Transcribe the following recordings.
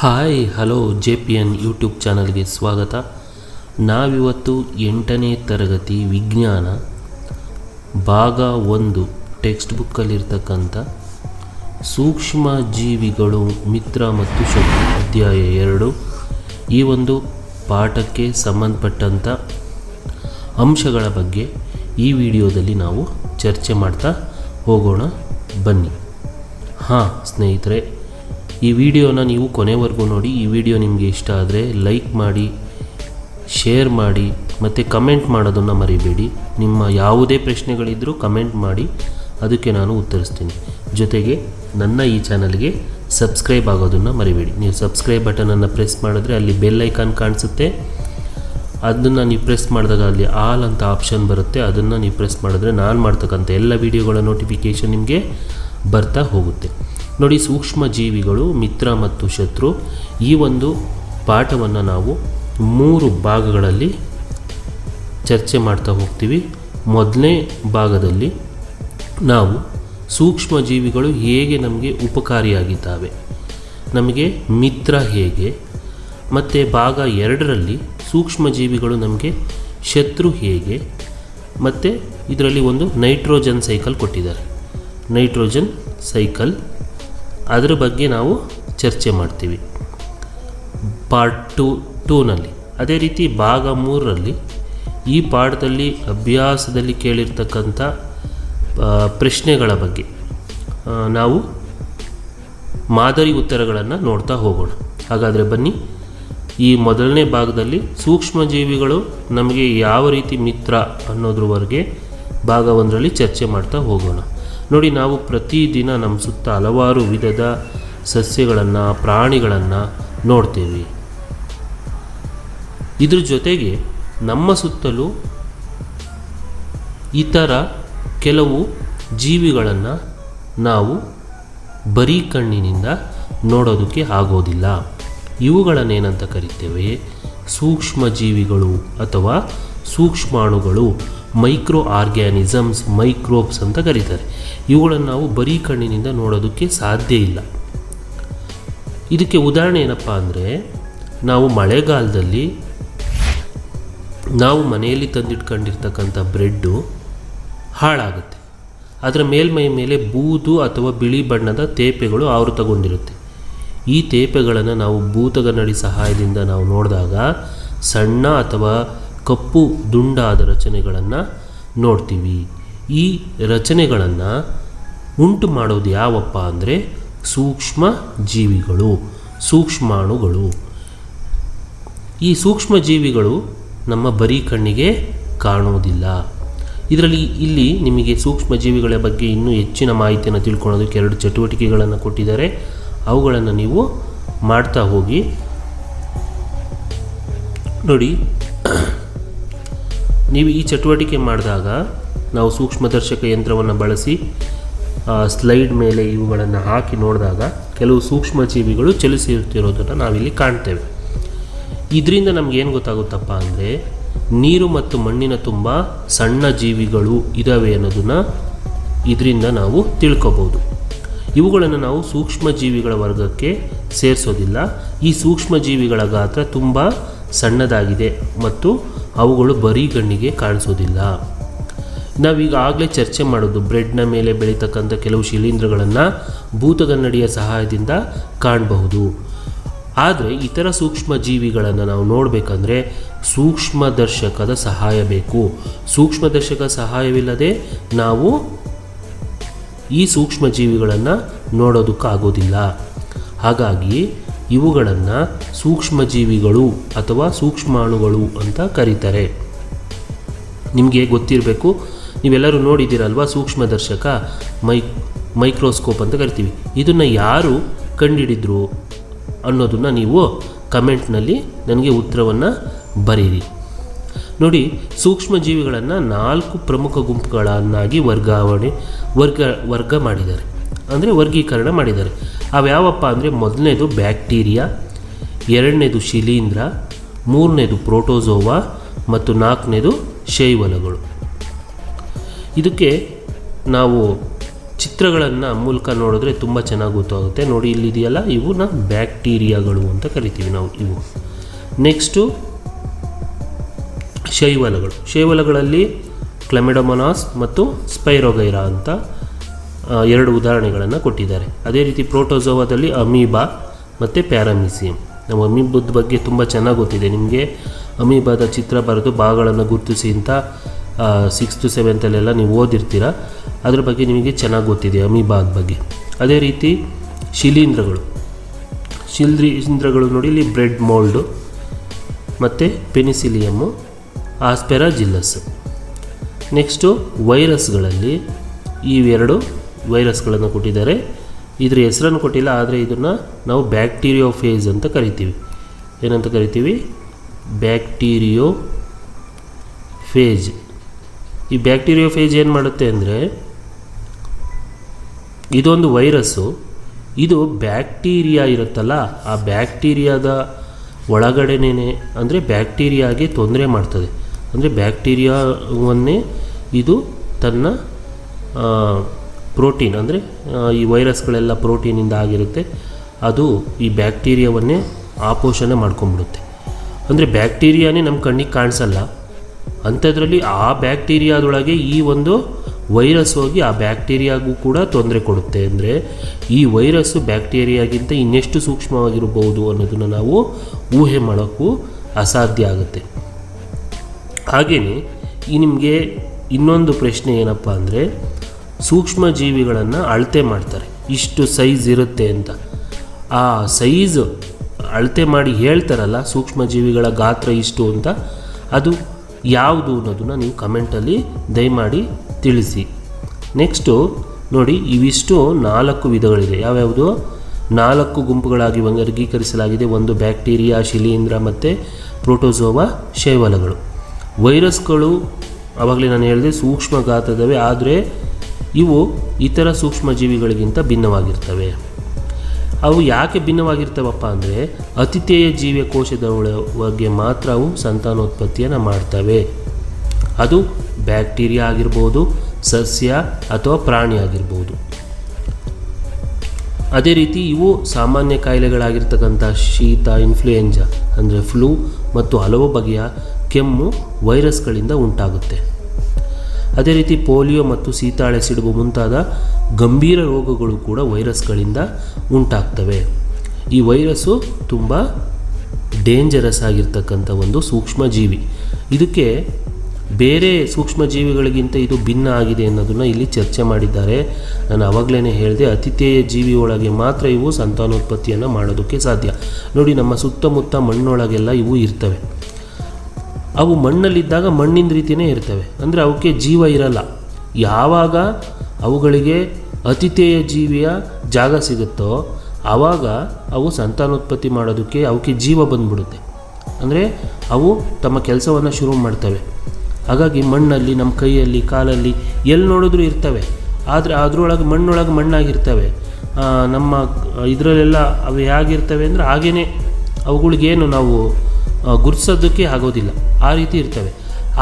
Hi, hello J P N YouTube ಚಾನಲ್ಗೆ ಸ್ವಾಗತ. ನಾವಿವತ್ತು ಎಂಟನೇ ತರಗತಿ ವಿಜ್ಞಾನ, ಭಾಗ ಒಂದು ಟೆಕ್ಸ್ಟ್ ಬುಕ್ಕಲ್ಲಿರ್ತಕ್ಕಂಥ ಸೂಕ್ಷ್ಮ ಜೀವಿಗಳು ಮಿತ್ರ ಮತ್ತು ಶಕ್ತಿ ಅಧ್ಯಾಯ ಎರಡು. ಈ ಒಂದು ಪಾಠಕ್ಕೆ ಸಂಬಂಧಪಟ್ಟಂಥ ಅಂಶಗಳ ಬಗ್ಗೆ ಈ ವಿಡಿಯೋದಲ್ಲಿ ನಾವು ಚರ್ಚೆ ಮಾಡ್ತಾ ಹೋಗೋಣ. ಬನ್ನಿ. ಹಾಂ, ಸ್ನೇಹಿತರೆ ಈ ವಿಡಿಯೋನ ನೀವು ಕೊನೆವರೆಗೂ ನೋಡಿ, ಈ ವಿಡಿಯೋ ನಿಮಗೆ ಇಷ್ಟ ಆದರೆ ಲೈಕ್ ಮಾಡಿ, ಶೇರ್ ಮಾಡಿ, ಮತ್ತು ಕಮೆಂಟ್ ಮಾಡೋದನ್ನು ಮರಿಬೇಡಿ. ನಿಮ್ಮ ಯಾವುದೇ ಪ್ರಶ್ನೆಗಳಿದ್ದರೂ ಕಮೆಂಟ್ ಮಾಡಿ, ಅದಕ್ಕೆ ನಾನು ಉತ್ತರಿಸ್ತೀನಿ. ಜೊತೆಗೆ ನನ್ನ ಈ ಚಾನಲ್ಗೆ ಸಬ್ಸ್ಕ್ರೈಬ್ ಆಗೋದನ್ನು ಮರಿಬೇಡಿ. ನೀವು ಸಬ್ಸ್ಕ್ರೈಬ್ ಬಟನನ್ನು ಪ್ರೆಸ್ ಮಾಡಿದ್ರೆ ಅಲ್ಲಿ ಬೆಲ್ ಐಕಾನ್ ಕಾಣಿಸುತ್ತೆ. ಅದನ್ನು ನೀವು ಪ್ರೆಸ್ ಮಾಡಿದಾಗ ಅಲ್ಲಿ ಆಲ್ ಅಂತ ಆಪ್ಷನ್ ಬರುತ್ತೆ. ಅದನ್ನು ನೀವು ಪ್ರೆಸ್ ಮಾಡಿದ್ರೆ ನಾನು ಮಾಡ್ತಕ್ಕಂಥ ಎಲ್ಲ ವೀಡಿಯೋಗಳ ನೋಟಿಫಿಕೇಷನ್ ನಿಮಗೆ ಬರ್ತಾ ಹೋಗುತ್ತೆ. ನೋಡಿ ಸೂಕ್ಷ್ಮ ಜೀವಿಗಳು ಮಿತ್ರ ಮತ್ತು ಶತ್ರು, ಈ ಒಂದು ಪಾಠವನ್ನು ನಾವು ಮೂರು ಭಾಗಗಳಲ್ಲಿ ಚರ್ಚೆ ಮಾಡ್ತಾ ಹೋಗ್ತೀವಿ. ಮೊದಲನೇ ಭಾಗದಲ್ಲಿ ನಾವು ಸೂಕ್ಷ್ಮ ಜೀವಿಗಳು ಹೇಗೆ ನಮಗೆ ಉಪಕಾರಿಯಾಗಿದ್ದಾವೆ, ನಮಗೆ ಮಿತ್ರ ಹೇಗೆ, ಮತ್ತು ಭಾಗ ಎರಡರಲ್ಲಿ ಸೂಕ್ಷ್ಮ ಜೀವಿಗಳು ನಮಗೆ ಶತ್ರು ಹೇಗೆ, ಮತ್ತು ಇದರಲ್ಲಿ ಒಂದು ನೈಟ್ರೋಜನ್ ಸೈಕಲ್ ಕೊಟ್ಟಿದ್ದಾರೆ. ನೈಟ್ರೋಜನ್ ಸೈಕಲ್ ಅದರ ಬಗ್ಗೆ ನಾವು ಚರ್ಚೆ ಮಾಡ್ತೀವಿ. ಪಾರ್ಟ್ ಟು ಟೂನಲ್ಲಿ ಅದೇ ರೀತಿ ಭಾಗ ಮೂರರಲ್ಲಿ ಈ ಪಾಠದಲ್ಲಿ ಅಭ್ಯಾಸದಲ್ಲಿ ಕೇಳಿರ್ತಕ್ಕಂಥ ಪ್ರಶ್ನೆಗಳ ಬಗ್ಗೆ ನಾವು ಮಾದರಿ ಉತ್ತರಗಳನ್ನು ನೋಡ್ತಾ ಹೋಗೋಣ. ಹಾಗಾದರೆ ಬನ್ನಿ, ಈ ಮೊದಲನೇ ಭಾಗದಲ್ಲಿ ಸೂಕ್ಷ್ಮ ಜೀವಿಗಳು ನಮಗೆ ಯಾವ ರೀತಿ ಮಿತ್ರ ಅನ್ನೋದ್ರವರೆಗೆ ಭಾಗ ಒಂದರಲ್ಲಿ ಚರ್ಚೆ ಮಾಡ್ತಾ ಹೋಗೋಣ. ನೋಡಿ ನಾವು ಪ್ರತಿದಿನ ನಮ್ಮ ಸುತ್ತ ಹಲವಾರು ವಿಧದ ಸಸ್ಯಗಳನ್ನು, ಪ್ರಾಣಿಗಳನ್ನು ನೋಡ್ತೀವಿ. ಇದ್ರ ಜೊತೆಗೆ ನಮ್ಮ ಸುತ್ತಲೂ ಇತರ ಕೆಲವು ಜೀವಿಗಳನ್ನು ನಾವು ಬರೀ ಕಣ್ಣಿನಿಂದ ನೋಡೋದಕ್ಕೆ ಆಗೋದಿಲ್ಲ. ಇವುಗಳನ್ನೇನಂತ ಕರಿತೇವೆ? ಸೂಕ್ಷ್ಮ ಜೀವಿಗಳು ಅಥವಾ ಸೂಕ್ಷ್ಮಾಣುಗಳು. ಮೈಕ್ರೋ ಆರ್ಗ್ಯಾನಿಸಮ್ಸ್ ಮೈಕ್ರೋಬ್ಸ್ ಅಂತ ಕರೀತಾರೆ. ಇವುಗಳನ್ನು ನಾವು ಬರೀ ಕಣ್ಣಿನಿಂದ ನೋಡೋದಕ್ಕೆ ಸಾಧ್ಯ ಇಲ್ಲ. ಇದಕ್ಕೆ ಉದಾಹರಣೆ ಏನಪ್ಪ ಅಂದರೆ, ನಾವು ಮಳೆಗಾಲದಲ್ಲಿ, ನಾವು ಮನೆಯಲ್ಲಿ ತಂದಿಟ್ಕೊಂಡಿರ್ತಕ್ಕಂಥ ಬ್ರೆಡ್ಡು ಹಾಳಾಗುತ್ತೆ. ಅದರ ಮೇಲ್ಮೈ ಮೇಲೆ ಬೂದು ಅಥವಾ ಬಿಳಿ ಬಣ್ಣದ ತೇಪೆಗಳು ಆವೃತಗೊಂಡಿರುತ್ತೆ. ಈ ತೇಪೆಗಳನ್ನು ನಾವು ಭೂತಗನ್ನಡಿ ಸಹಾಯದಿಂದ ನಾವು ನೋಡಿದಾಗ ಸಣ್ಣ ಅಥವಾ ಕಪ್ಪು ದುಂಡಾದ ರಚನೆಗಳನ್ನು ನೋಡ್ತೀವಿ. ಈ ರಚನೆಗಳನ್ನು ಉಂಟು ಮಾಡೋದು ಯಾವಪ್ಪ ಅಂದರೆ ಸೂಕ್ಷ್ಮ ಜೀವಿಗಳು, ಸೂಕ್ಷ್ಮಾಣುಗಳು. ಈ ಸೂಕ್ಷ್ಮ ಜೀವಿಗಳು ನಮ್ಮ ಬರೀ ಕಣ್ಣಿಗೆ ಕಾಣುವುದಿಲ್ಲ. ಇದರಲ್ಲಿ ಇಲ್ಲಿ ನಿಮಗೆ ಸೂಕ್ಷ್ಮ ಜೀವಿಗಳ ಬಗ್ಗೆ ಇನ್ನೂ ಹೆಚ್ಚಿನ ಮಾಹಿತಿಯನ್ನು ತಿಳ್ಕೊಳ್ಳೋದಕ್ಕೆ ಎರಡು ಚಟುವಟಿಕೆಗಳನ್ನು ಕೊಟ್ಟಿದ್ದಾರೆ. ಅವುಗಳನ್ನು ನೀವು ಮಾಡ್ತಾ ಹೋಗಿ. ನೋಡಿ. ನೀವು ಈ ಚಟುವಟಿಕೆ ಮಾಡಿದಾಗ ನಾವು ಸೂಕ್ಷ್ಮದರ್ಶಕ ಯಂತ್ರವನ್ನು ಬಳಸಿ ಸ್ಲೈಡ್ ಮೇಲೆ ಇವುಗಳನ್ನು ಹಾಕಿ ನೋಡಿದಾಗ ಕೆಲವು ಸೂಕ್ಷ್ಮ ಜೀವಿಗಳು ಚಲಿಸುತ್ತಿರೋದನ್ನು ನಾವಿಲ್ಲಿ ಕಾಣ್ತೇವೆ. ಇದರಿಂದ ನಮಗೇನು ಗೊತ್ತಾಗುತ್ತಪ್ಪ ಅಂದರೆ, ನೀರು ಮತ್ತು ಮಣ್ಣಿನ ತುಂಬ ಸಣ್ಣ ಜೀವಿಗಳು ಇದ್ದಾವೆ ಅನ್ನೋದನ್ನು ಇದರಿಂದ ನಾವು ತಿಳ್ಕೊಬೋದು. ಇವುಗಳನ್ನು ನಾವು ಸೂಕ್ಷ್ಮ ಜೀವಿಗಳ ವರ್ಗಕ್ಕೆ ಸೇರಿಸೋದಿಲ್ಲ. ಈ ಸೂಕ್ಷ್ಮ ಜೀವಿಗಳ ಗಾತ್ರ ತುಂಬ ಸಣ್ಣದಾಗಿದೆ ಮತ್ತು ಅವುಗಳು ಬರೀ ಕಣ್ಣಿಗೆ ಕಾಣಿಸೋದಿಲ್ಲ. ನಾವೀಗ ಆಗಲೇ ಚರ್ಚೆ ಮಾಡೋದು ಬ್ರೆಡ್ನ ಮೇಲೆ ಬೆಳೀತಕ್ಕಂಥ ಕೆಲವು ಶಿಲೀಂಧ್ರಗಳನ್ನು ಭೂತಗನ್ನಡಿಯ ಸಹಾಯದಿಂದ ಕಾಣಬಹುದು. ಆದರೆ ಇತರ ಸೂಕ್ಷ್ಮ ಜೀವಿಗಳನ್ನು ನಾವು ನೋಡಬೇಕಂದ್ರೆ ಸೂಕ್ಷ್ಮದರ್ಶಕದ ಸಹಾಯ ಬೇಕು. ಸೂಕ್ಷ್ಮದರ್ಶಕ ಸಹಾಯವಿಲ್ಲದೆ ನಾವು ಈ ಸೂಕ್ಷ್ಮ ಜೀವಿಗಳನ್ನು ನೋಡೋದಕ್ಕಾಗೋದಿಲ್ಲ. ಹಾಗಾಗಿ ಇವುಗಳನ್ನು ಸೂಕ್ಷ್ಮಜೀವಿಗಳು ಅಥವಾ ಸೂಕ್ಷ್ಮಾಣುಗಳು ಅಂತ ಕರೀತಾರೆ. ನಿಮಗೆ ಗೊತ್ತಿರಬೇಕು, ನೀವೆಲ್ಲರೂ ನೋಡಿದ್ದೀರಲ್ವ ಸೂಕ್ಷ್ಮದರ್ಶಕ ಮೈ, ಮೈಕ್ರೋಸ್ಕೋಪ್ ಅಂತ ಕರಿತೀವಿ. ಇದನ್ನು ಯಾರು ಕಂಡುಹಿಡಿದ್ರು ಅನ್ನೋದನ್ನು ನೀವು ಕಮೆಂಟ್ನಲ್ಲಿ ನನಗೆ ಉತ್ತರವನ್ನು ಬರೀರಿ. ನೋಡಿ ಸೂಕ್ಷ್ಮ ಜೀವಿಗಳನ್ನು ನಾಲ್ಕು ಪ್ರಮುಖ ಗುಂಪುಗಳನ್ನಾಗಿ ವರ್ಗಾವಣೆ, ವರ್ಗ ವರ್ಗ ಮಾಡಿದ್ದಾರೆ. ಅಂದರೆ ವರ್ಗೀಕರಣ ಮಾಡಿದ್ದಾರೆ. ಅವ್ಯಾವಪ್ಪ ಅಂದರೆ ಮೊದಲನೇದು ಬ್ಯಾಕ್ಟೀರಿಯಾ, ಎರಡನೇದು ಶಿಲೀಂಧ್ರ, ಮೂರನೇದು ಪ್ರೋಟೋಸೋವಾ ಮತ್ತು ನಾಲ್ಕನೇದು ಶೈವಲಗಳು. ಇದಕ್ಕೆ ನಾವು ಚಿತ್ರಗಳನ್ನು ಮೂಲಕ ನೋಡಿದ್ರೆ ತುಂಬ ಚೆನ್ನಾಗಿ ಗೊತ್ತಾಗುತ್ತೆ. ನೋಡಿ ಇಲ್ಲಿದೆಯಲ್ಲ ಇವನ್ನ ಬ್ಯಾಕ್ಟೀರಿಯಾಗಳು ಅಂತ ಕರಿತೀವಿ ನಾವು ಇವು. ನೆಕ್ಸ್ಟು ಶೈವಲಗಳು. ಶೈವಲಗಳಲ್ಲಿ ಕ್ಲೆಮೆಡೊಮೊನಾಸ್ ಮತ್ತು ಸ್ಪೈರೋಗೈರಾ ಅಂತ ಎರಡು ಉದಾಹರಣೆಗಳನ್ನು ಕೊಟ್ಟಿದ್ದಾರೆ. ಅದೇ ರೀತಿ ಪ್ರೋಟೋಸೋವಾದಲ್ಲಿ ಅಮೀಬಾ ಮತ್ತು ಪ್ಯಾರಾಮಿಸಿಯಂ. ನಮ್ಮ ಅಮೀಬದ ಬಗ್ಗೆ ತುಂಬ ಚೆನ್ನಾಗಿ ಗೊತ್ತಿದೆ. ನಿಮಗೆ ಅಮೀಬಾದ ಚಿತ್ರ ಬರೆದು ಭಾಗಗಳನ್ನು ಗುರುತಿಸಿ ಅಂತ ಸಿಕ್ಸ್ತು ಸೆವೆಂತಲ್ಲೆಲ್ಲ ನೀವು ಓದಿರ್ತೀರ? ಅದ್ರ ಬಗ್ಗೆ ನಿಮಗೆ ಚೆನ್ನಾಗಿ ಗೊತ್ತಿದೆ ಅಮೀಬಾದ ಬಗ್ಗೆ. ಅದೇ ರೀತಿ ಶಿಲೀಂಧ್ರಗಳು. ಶಿಲೀಂಧ್ರಗಳು ನೋಡಿ, ಇಲ್ಲಿ ಬ್ರೆಡ್ ಮೋಲ್ಡು ಮತ್ತು ಪೆನಿಸಿಲಿಯಮ್ಮು, ಆಸ್ಪೆರಾಜಿಲ್ಲಸ್. ನೆಕ್ಸ್ಟು ವೈರಸ್ಗಳಲ್ಲಿ ಇವೆರಡು ವೈರಸ್ಗಳನ್ನು ಕೊಟ್ಟಿದ್ದಾರೆ. ಇದರ ಹೆಸರನ್ನು ಕೊಟ್ಟಿಲ್ಲ, ಆದರೆ ಇದನ್ನು ನಾವು ಬ್ಯಾಕ್ಟೀರಿಯೋ ಫೇಸ್ ಅಂತ ಕರಿತೀವಿ. ಏನಂತ ಕರಿತೀವಿ? ಬ್ಯಾಕ್ಟೀರಿಯೋ ಫೇಜ್ ಈ ಬ್ಯಾಕ್ಟೀರಿಯೋ ಫೇಜ್ ಏನು ಮಾಡುತ್ತೆ ಅಂದರೆ, ಇದೊಂದು ವೈರಸ್ಸು, ಇದು ಬ್ಯಾಕ್ಟೀರಿಯಾ ಇರುತ್ತಲ್ಲ, ಆ ಬ್ಯಾಕ್ಟೀರಿಯಾದ ಒಳಗಡೆನೇ ಅಂದರೆ ಬ್ಯಾಕ್ಟೀರಿಯಾಗೆ ತೊಂದರೆ ಮಾಡ್ತದೆ. ಅಂದರೆ ಬ್ಯಾಕ್ಟೀರಿಯಾವನ್ನೇ ಇದು ತನ್ನ ಪ್ರೋಟೀನ್ ಅಂದರೆ ಈ ವೈರಸ್ಗಳೆಲ್ಲ ಪ್ರೋಟೀನಿಂದ ಆಗಿರುತ್ತೆ. ಅದು ಈ ಬ್ಯಾಕ್ಟೀರಿಯಾವನ್ನೇ ಆಪೋಷಣೆ ಮಾಡ್ಕೊಂಡ್ಬಿಡುತ್ತೆ. ಅಂದರೆ ಬ್ಯಾಕ್ಟೀರಿಯಾನೇ ನಮ್ಮ ಕಣ್ಣಿಗೆ ಕಾಣಿಸಲ್ಲ. ಅಂಥದ್ರಲ್ಲಿ ಆ ಬ್ಯಾಕ್ಟೀರಿಯಾದೊಳಗೆ ಈ ಒಂದು ವೈರಸ್ ಹೋಗಿ ಆ ಬ್ಯಾಕ್ಟೀರಿಯಾಗೂ ಕೂಡ ತೊಂದರೆ ಕೊಡುತ್ತೆ. ಅಂದರೆ ಈ ವೈರಸ್ಸು ಬ್ಯಾಕ್ಟೀರಿಯಾಗಿಂತ ಇನ್ನೆಷ್ಟು ಸೂಕ್ಷ್ಮವಾಗಿರಬಹುದು ಅನ್ನೋದನ್ನು ನಾವು ಊಹೆ ಮಾಡೋಕ್ಕೂ ಅಸಾಧ್ಯ ಆಗುತ್ತೆ. ಹಾಗೆಯೇ ಈ ನಿಮಗೆ ಇನ್ನೊಂದು ಪ್ರಶ್ನೆ ಏನಪ್ಪ ಅಂದರೆ ಸೂಕ್ಷ್ಮ ಜೀವಿಗಳನ್ನು ಅಳತೆ ಮಾಡ್ತಾರೆ. ಇಷ್ಟು ಸೈಜ್ ಇರುತ್ತೆ ಅಂತ. ಆ ಸೈಜ್ ಅಳತೆ ಮಾಡಿ ಹೇಳ್ತಾರಲ್ಲ ಸೂಕ್ಷ್ಮ ಜೀವಿಗಳ ಗಾತ್ರ ಇಷ್ಟು ಅಂತ. ಅದು ಯಾವುದು ಅನ್ನೋದನ್ನು ನೀವು ಕಮೆಂಟಲ್ಲಿ ದಯಮಾಡಿ ತಿಳಿಸಿ. ನೆಕ್ಸ್ಟು ನೋಡಿ ಇವಿಷ್ಟು ನಾಲ್ಕು ವಿಧಗಳಿದೆ. ಯಾವ್ಯಾವುದು? ನಾಲ್ಕು ಗುಂಪುಗಳಾಗಿ ವರ್ಗೀಕರಿಸಲಾಗಿದೆ. ಒಂದು ಬ್ಯಾಕ್ಟೀರಿಯಾ, ಶಿಲೀಂಧ್ರ ಮತ್ತು ಪ್ರೋಟೋಸೋವಾ ಶೈವಲಗಳು. ವೈರಸ್ಗಳು ಆವಾಗಲೇ ನಾನು ಹೇಳಿದೆ ಸೂಕ್ಷ್ಮ ಗಾತ್ರದವೇ ಆದರೆ ಇವು ಇತರ ಸೂಕ್ಷ್ಮ ಜೀವಿಗಳಿಗಿಂತ ಭಿನ್ನವಾಗಿರ್ತವೆ. ಅವು ಯಾಕೆ ಭಿನ್ನವಾಗಿರ್ತವಪ್ಪ ಅಂದರೆ ಅತಿಥೇಯ ಜೀವಿಯ ಕೋಶದ ಬಗ್ಗೆ ಮಾತ್ರ ಅವು ಸಂತಾನೋತ್ಪತ್ತಿಯನ್ನು ಮಾಡ್ತವೆ. ಅದು ಬ್ಯಾಕ್ಟೀರಿಯಾ ಆಗಿರ್ಬೋದು, ಸಸ್ಯ ಅಥವಾ ಪ್ರಾಣಿ ಆಗಿರ್ಬೋದು. ಅದೇ ರೀತಿ ಇವು ಸಾಮಾನ್ಯ ಕಾಯಿಲೆಗಳಾಗಿರ್ತಕ್ಕಂಥ ಶೀತ, ಇನ್ಫ್ಲೂಯೆಂಜಾ ಅಂದರೆ ಫ್ಲೂ ಮತ್ತು ಹಲವು ಬಗೆಯ ಕೆಮ್ಮು, ವೈರಸ್ಗಳಿಂದ ಉಂಟಾಗುತ್ತೆ. ಅದೇ ರೀತಿ ಪೋಲಿಯೋ ಮತ್ತು ಸೀತಾಳೆ ಸಿಡುಬು ಮುಂತಾದ ಗಂಭೀರ ರೋಗಗಳು ಕೂಡ ವೈರಸ್ಗಳಿಂದ ಉಂಟಾಗ್ತವೆ. ಈ ವೈರಸ್ಸು ತುಂಬ ಡೇಂಜರಸ್ ಆಗಿರ್ತಕ್ಕಂಥ ಒಂದು ಸೂಕ್ಷ್ಮ ಜೀವಿ ಇದಕ್ಕೆ ಬೇರೆ ಸೂಕ್ಷ್ಮ ಜೀವಿಗಳಿಗಿಂತ ಇದು ಭಿನ್ನ ಆಗಿದೆ ಅನ್ನೋದನ್ನು ಇಲ್ಲಿ ಚರ್ಚೆ ಮಾಡಿದ್ದಾರೆ. ನಾನು ಆವಾಗಲೇ ಹೇಳಿದೆ ಅತಿಥೇಯ ಜೀವಿ ಒಳಗೆ ಮಾತ್ರ ಇವು ಸಂತಾನೋತ್ಪತ್ತಿಯನ್ನು ಮಾಡೋದಕ್ಕೆ ಸಾಧ್ಯ. ನೋಡಿ, ನಮ್ಮ ಸುತ್ತಮುತ್ತ ಮಣ್ಣೊಳಗೆಲ್ಲ ಇವು ಇರ್ತವೆ. ಅವು ಮಣ್ಣಲ್ಲಿದ್ದಾಗ ಮಣ್ಣಿನ ರೀತಿಯೇ ಇರ್ತವೆ. ಅಂದರೆ ಅವಕ್ಕೆ ಜೀವ ಇರಲ್ಲ. ಯಾವಾಗ ಅವುಗಳಿಗೆ ಅತಿಥೇಯ ಜೀವಿಯ ಜಾಗ ಸಿಗುತ್ತೋ ಆವಾಗ ಅವು ಸಂತಾನೋತ್ಪತ್ತಿ ಮಾಡೋದಕ್ಕೆ ಅವಕ್ಕೆ ಜೀವ ಬಂದ್ಬಿಡುತ್ತೆ. ಅಂದರೆ ಅವು ತಮ್ಮ ಕೆಲಸವನ್ನು ಶುರು ಮಾಡ್ತವೆ. ಹಾಗಾಗಿ ಮಣ್ಣಲ್ಲಿ, ನಮ್ಮ ಕೈಯಲ್ಲಿ, ಕಾಲಲ್ಲಿ ಎಲ್ಲಿ ನೋಡಿದ್ರೂ ಇರ್ತವೆ. ಆದರೆ ಅದರೊಳಗೆ ಮಣ್ಣೊಳಗೆ ಮಣ್ಣಾಗಿರ್ತವೆ. ನಮ್ಮ ಇದರಲ್ಲೆಲ್ಲ ಅವು ಹೇಗಿರ್ತವೆ ಅಂದರೆ ಹಾಗೇ ಅವುಗಳಿಗೇನು ನಾವು ಗುರ್ತಿಸೋದಕ್ಕೆ ಆಗೋದಿಲ್ಲ. ಆ ರೀತಿ ಇರ್ತವೆ.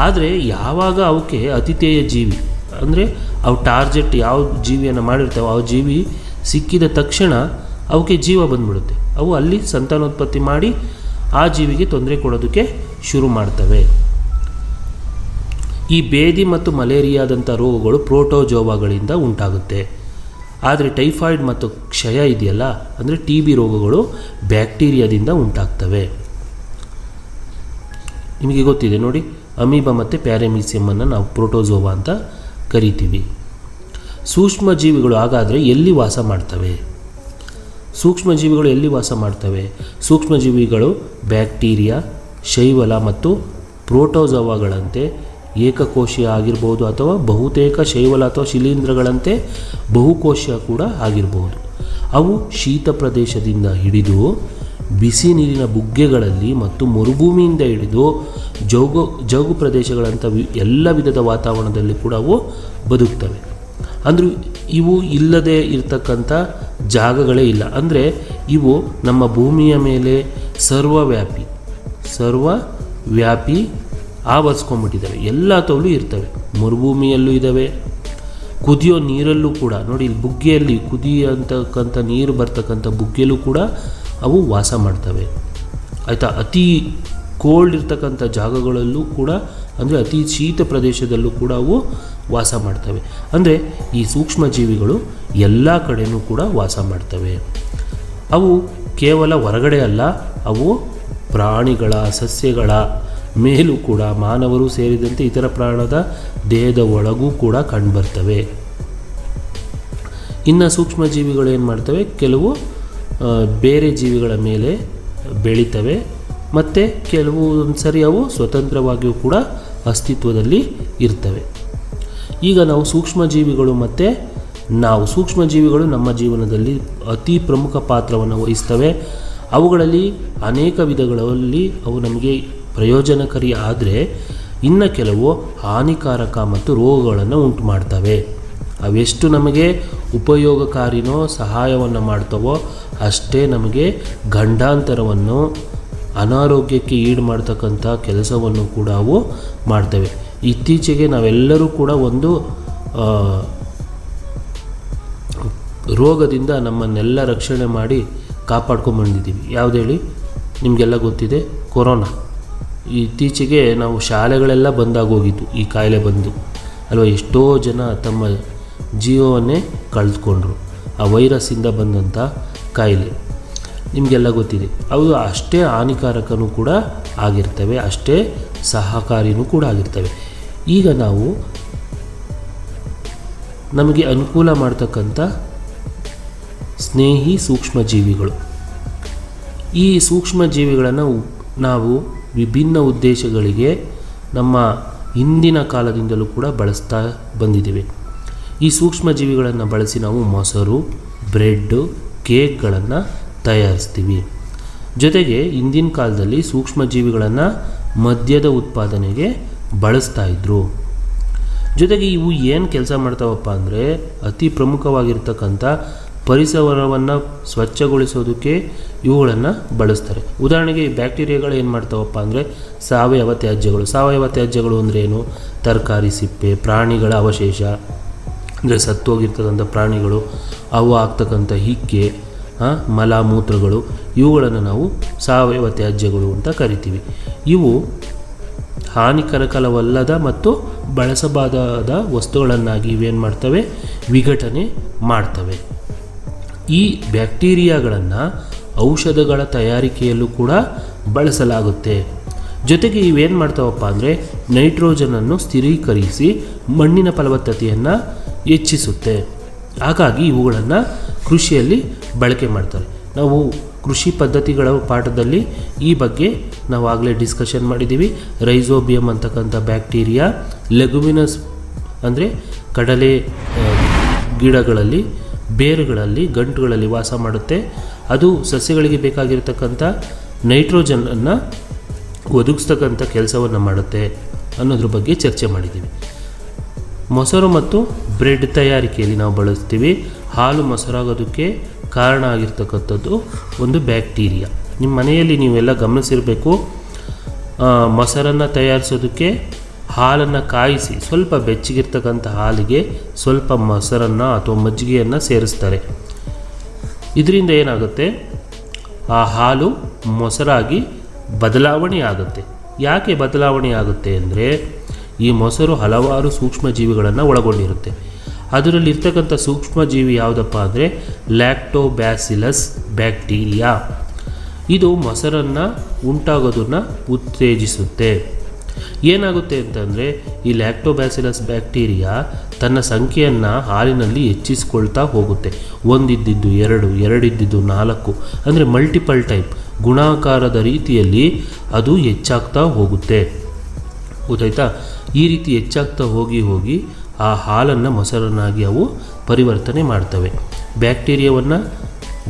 ಆದರೆ ಯಾವಾಗ ಅವಕ್ಕೆ ಅತಿಥೇಯ ಜೀವಿ, ಅಂದರೆ ಅವು ಟಾರ್ಗೆಟ್ ಯಾವ ಜೀವಿಯನ್ನು ಮಾಡಿರ್ತಾವೋ ಆ ಜೀವಿ ಸಿಕ್ಕಿದ ತಕ್ಷಣ ಅವಕ್ಕೆ ಜೀವ ಬಂದ್ಬಿಡುತ್ತೆ. ಅವು ಅಲ್ಲಿ ಸಂತಾನೋತ್ಪತ್ತಿ ಮಾಡಿ ಆ ಜೀವಿಗೆ ತೊಂದರೆ ಕೊಡೋದಕ್ಕೆ ಶುರು ಮಾಡ್ತವೆ. ಈ ಬೇದಿ ಮತ್ತು ಮಲೇರಿಯಾದಂಥ ರೋಗಗಳು ಪ್ರೋಟೋಜೋವಾಗಳಿಂದ ಉಂಟಾಗುತ್ತೆ. ಆದರೆ ಟೈಫಾಯ್ಡ್ ಮತ್ತು ಕ್ಷಯ ಇದೆಯಲ್ಲ, ಅಂದರೆ ಟಿ ಬಿ ರೋಗಗಳು ಬ್ಯಾಕ್ಟೀರಿಯಾದಿಂದ ಉಂಟಾಗ್ತವೆ. ನಿಮಗೆ ಗೊತ್ತಿದೆ ನೋಡಿ, ಅಮೀಬಾ ಮತ್ತು ಪ್ಯಾರೆಮಿಸಿಯಮನ್ನು ನಾವು ಪ್ರೋಟೋಜೋವಾ ಅಂತ ಕರಿತೀವಿ. ಸೂಕ್ಷ್ಮ ಜೀವಿಗಳು ಹಾಗಾದರೆ ಎಲ್ಲಿ ವಾಸ ಮಾಡ್ತವೆ? ಸೂಕ್ಷ್ಮ ಜೀವಿಗಳು ಎಲ್ಲಿ ವಾಸ ಮಾಡ್ತವೆ? ಸೂಕ್ಷ್ಮ ಜೀವಿಗಳು ಬ್ಯಾಕ್ಟೀರಿಯಾ, ಶೈವಲ ಮತ್ತು ಪ್ರೋಟೋಜೋವಾಗಳಂತೆ ಏಕಕೋಶೀಯ ಆಗಿರ್ಬೋದು ಅಥವಾ ಬಹುತೇಕ ಶೈವಲ ಅಥವಾ ಶಿಲೀಂಧ್ರಗಳಂತೆ ಬಹುಕೋಶ ಕೂಡ ಆಗಿರ್ಬೋದು. ಅವು ಶೀತ ಪ್ರದೇಶದಿಂದ ಹಿಡಿದು ಬಿಸಿ ನೀರಿನ ಬುಗ್ಗೆಗಳಲ್ಲಿ ಮತ್ತು ಮರುಭೂಮಿಯಿಂದ ಹಿಡಿದು ಜೌಗು ಜೌಗು ಪ್ರದೇಶಗಳಂಥ ಎಲ್ಲ ವಿಧದ ವಾತಾವರಣದಲ್ಲಿ ಕೂಡ ಅವು ಬದುಕ್ತವೆ. ಅಂದ್ರೆ ಇವು ಇಲ್ಲದೆ ಇರತಕ್ಕಂಥ ಜಾಗಗಳೇ ಇಲ್ಲ. ಅಂದರೆ ಇವು ನಮ್ಮ ಭೂಮಿಯ ಮೇಲೆ ಸರ್ವವ್ಯಾಪಿ ಸರ್ವವ್ಯಾಪಿ ಆವರಿಸ್ಕೊಂಡ್ಬಿಟ್ಟಿದ್ದಾವೆ. ಎಲ್ಲ ತೋಲು ಇರ್ತವೆ. ಮರುಭೂಮಿಯಲ್ಲೂ ಇದ್ದಾವೆ. ಕುದಿಯೋ ನೀರಲ್ಲೂ ಕೂಡ, ನೋಡಿ ಇಲ್ಲಿ ಬುಗ್ಗೆಯಲ್ಲಿ ಕುದಿಯಂತಕ್ಕಂಥ ನೀರು ಬರ್ತಕ್ಕಂಥ ಬುಗ್ಗೆಯಲ್ಲೂ ಕೂಡ ಅವು ವಾಸ ಮಾಡ್ತವೆ. ಆಯಿತಾ? ಅತಿ ಕೋಲ್ಡ್ ಇರ್ತಕ್ಕಂಥ ಜಾಗಗಳಲ್ಲೂ ಕೂಡ, ಅಂದರೆ ಅತಿ ಶೀತ ಪ್ರದೇಶದಲ್ಲೂ ಕೂಡ ಅವು ವಾಸ ಮಾಡ್ತವೆ. ಅಂದರೆ ಈ ಸೂಕ್ಷ್ಮ ಜೀವಿಗಳು ಎಲ್ಲ ಕಡೆಯೂ ಕೂಡ ವಾಸ ಮಾಡ್ತವೆ. ಅವು ಕೇವಲ ಹೊರಗಡೆ ಅಲ್ಲ, ಅವು ಪ್ರಾಣಿಗಳ, ಸಸ್ಯಗಳ ಮೇಲೂ ಕೂಡ, ಮಾನವರು ಸೇರಿದಂತೆ ಇತರ ಪ್ರಾಣದ ದೇಹದ ಒಳಗೂ ಕೂಡ ಕಂಡುಬರ್ತವೆ. ಇನ್ನು ಸೂಕ್ಷ್ಮ ಜೀವಿಗಳು ಏನು ಮಾಡ್ತವೆ? ಕೆಲವು ಬೇರೆ ಜೀವಿಗಳ ಮೇಲೆ ಬೆಳೀತವೆ. ಮತ್ತು ಕೆಲವು ಸರಿ ಅವು ಸ್ವತಂತ್ರವಾಗಿಯೂ ಕೂಡ ಅಸ್ತಿತ್ವದಲ್ಲಿ ಇರ್ತವೆ. ಈಗ ನಾವು ಸೂಕ್ಷ್ಮ ಜೀವಿಗಳು ಮತ್ತು ನಾವು ಸೂಕ್ಷ್ಮ ಜೀವಿಗಳು ನಮ್ಮ ಜೀವನದಲ್ಲಿ ಅತಿ ಪ್ರಮುಖ ಪಾತ್ರವನ್ನು ವಹಿಸ್ತವೆ. ಅವುಗಳಲ್ಲಿ ಅನೇಕ ವಿಧಗಳಲ್ಲಿ ಅವು ನಮಗೆ ಪ್ರಯೋಜನಕಾರಿ ಆದರೆ ಇನ್ನು ಕೆಲವು ಹಾನಿಕಾರಕ ಮತ್ತು ರೋಗಗಳನ್ನು ಉಂಟು ಮಾಡ್ತವೆ. ಅವೆಷ್ಟು ನಮಗೆ ಉಪಯೋಗಕಾರಿನೋ ಸಹಾಯವನ್ನು ಮಾಡ್ತವೋ ಅಷ್ಟೇ ನಮಗೆ ಗಂಡಾಂತರವನ್ನು, ಅನಾರೋಗ್ಯಕ್ಕೆ ಈಡು ಮಾಡ್ತಕ್ಕಂಥ ಕೆಲಸವನ್ನು ಕೂಡ ಅವು ಮಾಡ್ತವೆ. ಇತ್ತೀಚೆಗೆ ನಾವೆಲ್ಲರೂ ಕೂಡ ಒಂದು ರೋಗದಿಂದ ನಮ್ಮನ್ನೆಲ್ಲ ರಕ್ಷಣೆ ಮಾಡಿ ಕಾಪಾಡ್ಕೊಂಬಂದಿದ್ದೀವಿ ಯಾವ್ದು ಹೇಳಿ? ನಿಮಗೆಲ್ಲ ಗೊತ್ತಿದೆ? ಕೊರೋನಾ. ಇತ್ತೀಚೆಗೆ ನಾವು ಶಾಲೆಗಳೆಲ್ಲ ಬಂದಾಗೋಗಿತ್ತು ಈ ಕಾಯಿಲೆ ಬಂದು. ಅಲ್ವಾ? ಎಷ್ಟೋ ಜನ ತಮ್ಮ ಜೀವವನ್ನೇ ಕಳೆದುಕೊಂಡ್ರು. ಆ ವೈರಸ್ಸಿಂದ ಬಂದಂಥ ಕಾಯಿಲೆ. ನಿಮಗೆಲ್ಲ ಗೊತ್ತಿದೆ. ಅವು ಅಷ್ಟೇ ಹಾನಿಕಾರಕನೂ ಕೂಡ ಆಗಿರ್ತವೆ, ಅಷ್ಟೇ ಸಹಕಾರಿನೂ ಕೂಡ ಆಗಿರ್ತವೆ. ಈಗ ನಾವು ನಮಗೆ ಅನುಕೂಲ ಮಾಡ್ತಕ್ಕಂಥ ಸ್ನೇಹಿ ಸೂಕ್ಷ್ಮ ಜೀವಿಗಳು ಈ ಸೂಕ್ಷ್ಮ ಜೀವಿಗಳನ್ನು ನಾವು ವಿಭಿನ್ನ ಉದ್ದೇಶಗಳಿಗೆ ನಮ್ಮ ಹಿಂದಿನ ಕಾಲದಿಂದಲೂ ಕೂಡ ಬಳಸ್ತಾ ಬಂದಿದ್ದೇವೆ. ಈ ಸೂಕ್ಷ್ಮ ಜೀವಿಗಳನ್ನು ಬಳಸಿ ನಾವು ಮೊಸರು, ಬ್ರೆಡ್ಡು ಕೇಕ್ಗಳನ್ನು ತಯಾರಿಸ್ತೀವಿ. ಜೊತೆಗೆ ಹಿಂದಿನ ಕಾಲದಲ್ಲಿ ಸೂಕ್ಷ್ಮ ಜೀವಿಗಳನ್ನು ಮದ್ಯದ ಉತ್ಪಾದನೆಗೆ ಬಳಸ್ತಾ ಇದ್ರು. ಜೊತೆಗೆ ಇವು ಏನು ಕೆಲಸ ಮಾಡ್ತಾವಪ್ಪ ಅಂದರೆ ಅತಿ ಪ್ರಮುಖವಾಗಿರ್ತಕ್ಕಂಥ ಪರಿಸರವನ್ನು ಸ್ವಚ್ಛಗೊಳಿಸೋದಕ್ಕೆ ಇವುಗಳನ್ನು ಬಳಸ್ತಾರೆ. ಉದಾಹರಣೆಗೆ ಬ್ಯಾಕ್ಟೀರಿಯಾಗಳು ಏನು ಮಾಡ್ತಾವಪ್ಪ ಅಂದರೆ ಸಾವಯವ ತ್ಯಾಜ್ಯಗಳು. ಸಾವಯವ ತ್ಯಾಜ್ಯಗಳು ಅಂದರೆ ಏನು? ತರಕಾರಿ, ಸಿಪ್ಪೆ, ಪ್ರಾಣಿಗಳ ಅವಶೇಷ. ಅಂದರೆ ಸತ್ತೋಗಿರ್ತಕ್ಕಂಥ ಪ್ರಾಣಿಗಳು ಅವು ಆಗ್ತಕ್ಕಂಥ ಹಿಕ್ಕೆ ಮಲ ಮೂತ್ರಗಳು ಇವುಗಳನ್ನು ನಾವು ಸಾವಯವ ತ್ಯಾಜ್ಯಗಳು ಅಂತ ಕರಿತೀವಿ. ಇವು ಹಾನಿಕರಕಲವಲ್ಲದ ಮತ್ತು ಬಳಸಬಾರದ ವಸ್ತುಗಳನ್ನಾಗಿ ಇವೇನು ಮಾಡ್ತವೆ? ವಿಘಟನೆ ಮಾಡ್ತವೆ. ಈ ಬ್ಯಾಕ್ಟೀರಿಯಾಗಳನ್ನು ಔಷಧಗಳ ತಯಾರಿಕೆಯಲ್ಲೂ ಕೂಡ ಬಳಸಲಾಗುತ್ತೆ. ಜೊತೆಗೆ ಇವೇನು ಮಾಡ್ತಾವಪ್ಪ ಅಂದರೆ ನೈಟ್ರೋಜನನ್ನು ಸ್ಥಿರೀಕರಿಸಿ ಮಣ್ಣಿನ ಫಲವತ್ತತೆಯನ್ನು ಹೆಚ್ಚಿಸುತ್ತೆ. ಹಾಗಾಗಿ ಇವುಗಳನ್ನು ಕೃಷಿಯಲ್ಲಿ ಬಳಕೆ ಮಾಡ್ತಾರೆ. ನಾವು ಕೃಷಿ ಪದ್ಧತಿಗಳ ಪಾಠದಲ್ಲಿ ಈ ಬಗ್ಗೆ ನಾವು ಆಗಲೇ ಡಿಸ್ಕಷನ್ ಮಾಡಿದ್ದೀವಿ. ರೈಸೋಬಿಯಮ್ ಅಂತಕ್ಕಂಥ ಬ್ಯಾಕ್ಟೀರಿಯಾ ಲೆಗುಮಿನಸ್ ಅಂದರೆ ಕಡಲೆ ಗಿಡಗಳಲ್ಲಿ, ಬೇರುಗಳಲ್ಲಿ, ಗಂಟುಗಳಲ್ಲಿ ವಾಸ ಮಾಡುತ್ತೆ. ಅದು ಸಸ್ಯಗಳಿಗೆ ಬೇಕಾಗಿರತಕ್ಕಂಥ ನೈಟ್ರೋಜನನ್ನು ಒದಗಿಸ್ತಕ್ಕಂಥ ಕೆಲಸವನ್ನು ಮಾಡುತ್ತೆ ಅನ್ನೋದ್ರ ಬಗ್ಗೆ ಚರ್ಚೆ ಮಾಡಿದ್ದೀವಿ. ಮೊಸರು ಮತ್ತು ಬ್ರೆಡ್ ತಯಾರಿಕೆಯಲ್ಲಿ ನಾವು ಬಳಸ್ತೀವಿ. ಹಾಲು ಮೊಸರಾಗೋದಕ್ಕೆ ಕಾರಣ ಆಗಿರ್ತಕ್ಕಂಥದ್ದು ಒಂದು ಬ್ಯಾಕ್ಟೀರಿಯಾ. ನಿಮ್ಮ ಮನೆಯಲ್ಲಿ ನೀವೆಲ್ಲ ಗಮನಿಸಿರಬೇಕು ಮೊಸರನ್ನು ತಯಾರಿಸೋದಕ್ಕೆ ಹಾಲನ್ನು ಕಾಯಿಸಿ, ಸ್ವಲ್ಪ ಬೆಚ್ಚಗಿರ್ತಕ್ಕಂಥ ಹಾಲಿಗೆ ಸ್ವಲ್ಪ ಮೊಸರನ್ನು ಅಥವಾ ಮಜ್ಜಿಗೆಯನ್ನು ಸೇರಿಸ್ತಾರೆ. ಇದರಿಂದ ಏನಾಗುತ್ತೆ? ಆ ಹಾಲು ಮೊಸರಾಗಿ ಬದಲಾವಣೆ ಆಗುತ್ತೆ. ಯಾಕೆ ಬದಲಾವಣೆ ಆಗುತ್ತೆ ಅಂದರೆ ಈ ಮೊಸರು ಹಲವಾರು ಸೂಕ್ಷ್ಮ ಜೀವಿಗಳನ್ನು ಒಳಗೊಂಡಿರುತ್ತೆ. ಅದರಲ್ಲಿ ಇರ್ತಕ್ಕಂಥ ಸೂಕ್ಷ್ಮ ಜೀವಿ ಯಾವುದಪ್ಪ ಅಂದರೆ ಲ್ಯಾಕ್ಟೋಬ್ಯಾಸಿಲಸ್ ಬ್ಯಾಕ್ಟೀರಿಯಾ. ಇದು ಮೊಸರನ್ನು ಉಂಟಾಗೋದನ್ನು ಉತ್ತೇಜಿಸುತ್ತೆ. ಏನಾಗುತ್ತೆ ಅಂತಂದರೆ ಈ ಲ್ಯಾಕ್ಟೋಬ್ಯಾಸಿಲಸ್ ಬ್ಯಾಕ್ಟೀರಿಯಾ ತನ್ನ ಸಂಖ್ಯೆಯನ್ನು ಹಾಲಿನಲ್ಲಿ ಹೆಚ್ಚಿಸ್ಕೊಳ್ತಾ ಹೋಗುತ್ತೆ. ಒಂದಿದ್ದಿದ್ದು ಎರಡು, ಎರಡಿದ್ದಿದ್ದು ನಾಲ್ಕು, ಅಂದರೆ ಮಲ್ಟಿಪಲ್ ಟೈಪ್, ಗುಣಾಕಾರದ ರೀತಿಯಲ್ಲಿ ಅದು ಹೆಚ್ಚಾಗ್ತಾ ಹೋಗುತ್ತೆ. ಗೊತ್ತಾಯ್ತಾ? ಈ ರೀತಿ ಹೆಚ್ಚಾಗ್ತಾ ಹೋಗಿ ಹೋಗಿ ಆ ಹಾಲನ್ನು ಮೊಸರನ್ನಾಗಿ ಅವು ಪರಿವರ್ತನೆ ಮಾಡ್ತವೆ. ಬ್ಯಾಕ್ಟೀರಿಯಾವನ್ನು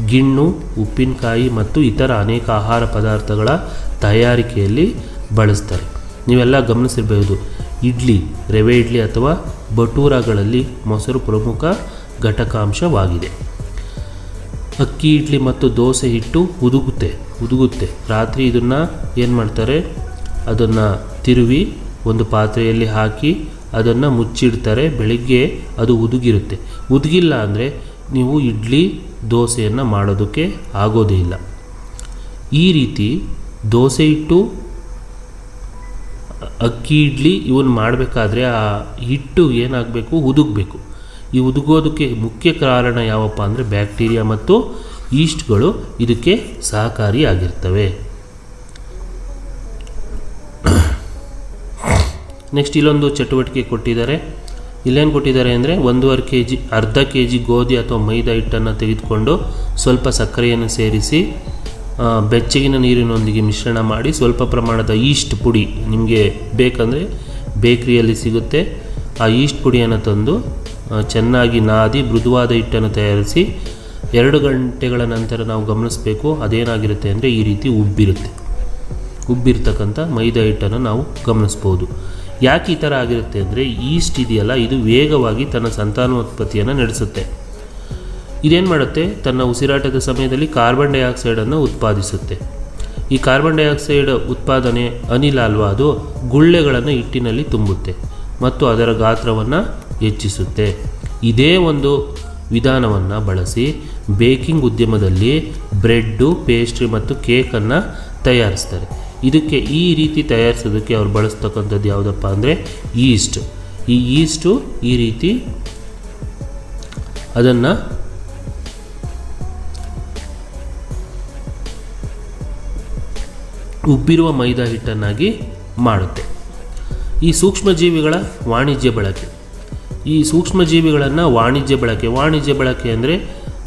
ಗಿಣ್ಣು, ಉಪ್ಪಿನಕಾಯಿ ಮತ್ತು ಇತರ ಅನೇಕ ಆಹಾರ ಪದಾರ್ಥಗಳ ತಯಾರಿಕೆಯಲ್ಲಿ ಬಳಸ್ತಾರೆ. ನೀವೆಲ್ಲ ಗಮನಿಸಿರಬಹುದು ಇಡ್ಲಿ, ರವೆ ಇಡ್ಲಿ ಅಥವಾ ಬಟೂರಾಗಳಲ್ಲಿ ಮೊಸರು ಪ್ರಮುಖ ಘಟಕಾಂಶವಾಗಿದೆ. ಅಕ್ಕಿ ಇಡ್ಲಿ ಮತ್ತು ದೋಸೆ ಹಿಟ್ಟು ಹುದುಗುತ್ತೆ ಹುದುಗುತ್ತೆ. ರಾತ್ರಿ ಇದನ್ನು ಏನು ಮಾಡ್ತಾರೆ ಅದನ್ನು ತಿರುವಿ ಒಂದು ಪಾತ್ರೆಯಲ್ಲಿ ಹಾಕಿ ಅದನ್ನು ಮುಚ್ಚಿಡ್ತಾರೆ. ಬೆಳಿಗ್ಗೆ ಅದು ಉದುಗಿರುತ್ತೆ. ಉದುಗಿಲ್ಲ ಅಂದರೆ ನೀವು ಇಡ್ಲಿ, ದೋಸೆಯನ್ನು ಮಾಡೋದಕ್ಕೆ ಆಗೋದೇ ಇಲ್ಲ. ಈ ರೀತಿ ದೋಸೆ ಇಟ್ಟು ಅಕ್ಕಿ ಇಡ್ಲಿ ಇವನ್ನ ಮಾಡಬೇಕಾದ್ರೆ ಆ ಹಿಟ್ಟು ಏನಾಗಬೇಕು? ಉದುಗಬೇಕು ಈ ಉದುಗೋದಕ್ಕೆ ಮುಖ್ಯ ಕಾರಣ ಯಾವಪ್ಪ ಅಂದರೆ ಬ್ಯಾಕ್ಟೀರಿಯಾ ಮತ್ತು ಈಸ್ಟ್ಗಳು ಇದಕ್ಕೆ ಸಹಕಾರಿಯಾಗಿರ್ತವೆ. ನೆಕ್ಸ್ಟ್ ಇಲ್ಲೊಂದು ಚಟುವಟಿಕೆ ಕೊಟ್ಟಿದ್ದಾರೆ. ಇಲ್ಲೇನು ಕೊಟ್ಟಿದ್ದಾರೆ ಅಂದರೆ ಒಂದೂವರೆ ಕೆ ಜಿ ಅರ್ಧ ಕೆ ಜಿ ಗೋಧಿ ಅಥವಾ ಮೈದಾ ಹಿಟ್ಟನ್ನು ತೆಗೆದುಕೊಂಡು ಸ್ವಲ್ಪ ಸಕ್ಕರೆಯನ್ನು ಸೇರಿಸಿ ಬೆಚ್ಚಗಿನ ನೀರಿನೊಂದಿಗೆ ಮಿಶ್ರಣ ಮಾಡಿ ಸ್ವಲ್ಪ ಪ್ರಮಾಣದ ಈಸ್ಟ್ ಪುಡಿ ನಿಮಗೆ ಬೇಕಂದರೆ ಬೇಕ್ರಿಯಲ್ಲಿ ಸಿಗುತ್ತೆ. ಆ ಈಸ್ಟ್ ಪುಡಿಯನ್ನು ತಂದು ಚೆನ್ನಾಗಿ ನಾದಿ ಮೃದುವಾದ ಹಿಟ್ಟನ್ನು ತಯಾರಿಸಿ ಎರಡು ಗಂಟೆಗಳ ನಂತರ ನಾವು ಗಮನಿಸಬೇಕು ಅದೇನಾಗಿರುತ್ತೆ ಅಂದರೆ ಈ ರೀತಿ ಉಬ್ಬಿರುತ್ತೆ. ಉಬ್ಬಿರ್ತಕ್ಕಂಥ ಮೈದಾ ಹಿಟ್ಟನ್ನು ನಾವು ಗಮನಿಸ್ಬೋದು. ಯಾಕೆ ಈ ಥರ ಆಗಿರುತ್ತೆ ಅಂದರೆ ಈಸ್ಟ್ ಇದೆಯಲ್ಲ, ಇದು ವೇಗವಾಗಿ ತನ್ನ ಸಂತಾನೋತ್ಪತ್ತಿಯನ್ನು ನಡೆಸುತ್ತೆ. ಇದೇನು ಮಾಡುತ್ತೆ? ತನ್ನ ಉಸಿರಾಟದ ಸಮಯದಲ್ಲಿ ಕಾರ್ಬನ್ ಡೈಆಕ್ಸೈಡನ್ನು ಉತ್ಪಾದಿಸುತ್ತೆ. ಈ ಕಾರ್ಬನ್ ಡೈಆಕ್ಸೈಡ್ ಉತ್ಪಾದನೆ ಅನಿಲ ಅಲ್ವಾ ಅದು? ಗುಳ್ಳೆಗಳನ್ನು ಹಿಟ್ಟಿನಲ್ಲಿ ತುಂಬುತ್ತೆ ಮತ್ತು ಅದರ ಗಾತ್ರವನ್ನು ಹೆಚ್ಚಿಸುತ್ತೆ. ಇದೇ ಒಂದು ವಿಧಾನವನ್ನು ಬಳಸಿ ಬೇಕಿಂಗ್ ಉದ್ಯಮದಲ್ಲಿ ಬ್ರೆಡ್ಡು, ಪೇಸ್ಟ್ರಿ ಮತ್ತು ಕೇಕನ್ನು ತಯಾರಿಸ್ತಾರೆ. ಇದಕ್ಕೆ ಈ ರೀತಿ ತಯಾರಿಸೋದಕ್ಕೆ ಅವ್ರು ಬಳಸ್ತಕ್ಕಂಥದ್ದು ಯಾವುದಪ್ಪ ಅಂದರೆ ಈಸ್ಟ್ ಈ ಈಸ್ಟು ಈ ರೀತಿ ಅದನ್ನು ಉಬ್ಬಿರುವ ಮೈದಾ ಹಿಟ್ಟನ್ನಾಗಿ ಮಾಡುತ್ತೆ. ಈ ಸೂಕ್ಷ್ಮಜೀವಿಗಳ ವಾಣಿಜ್ಯ ಬಳಕೆ. ಈ ಸೂಕ್ಷ್ಮಜೀವಿಗಳನ್ನು ವಾಣಿಜ್ಯ ಬಳಕೆ. ವಾಣಿಜ್ಯ ಬಳಕೆ ಅಂದರೆ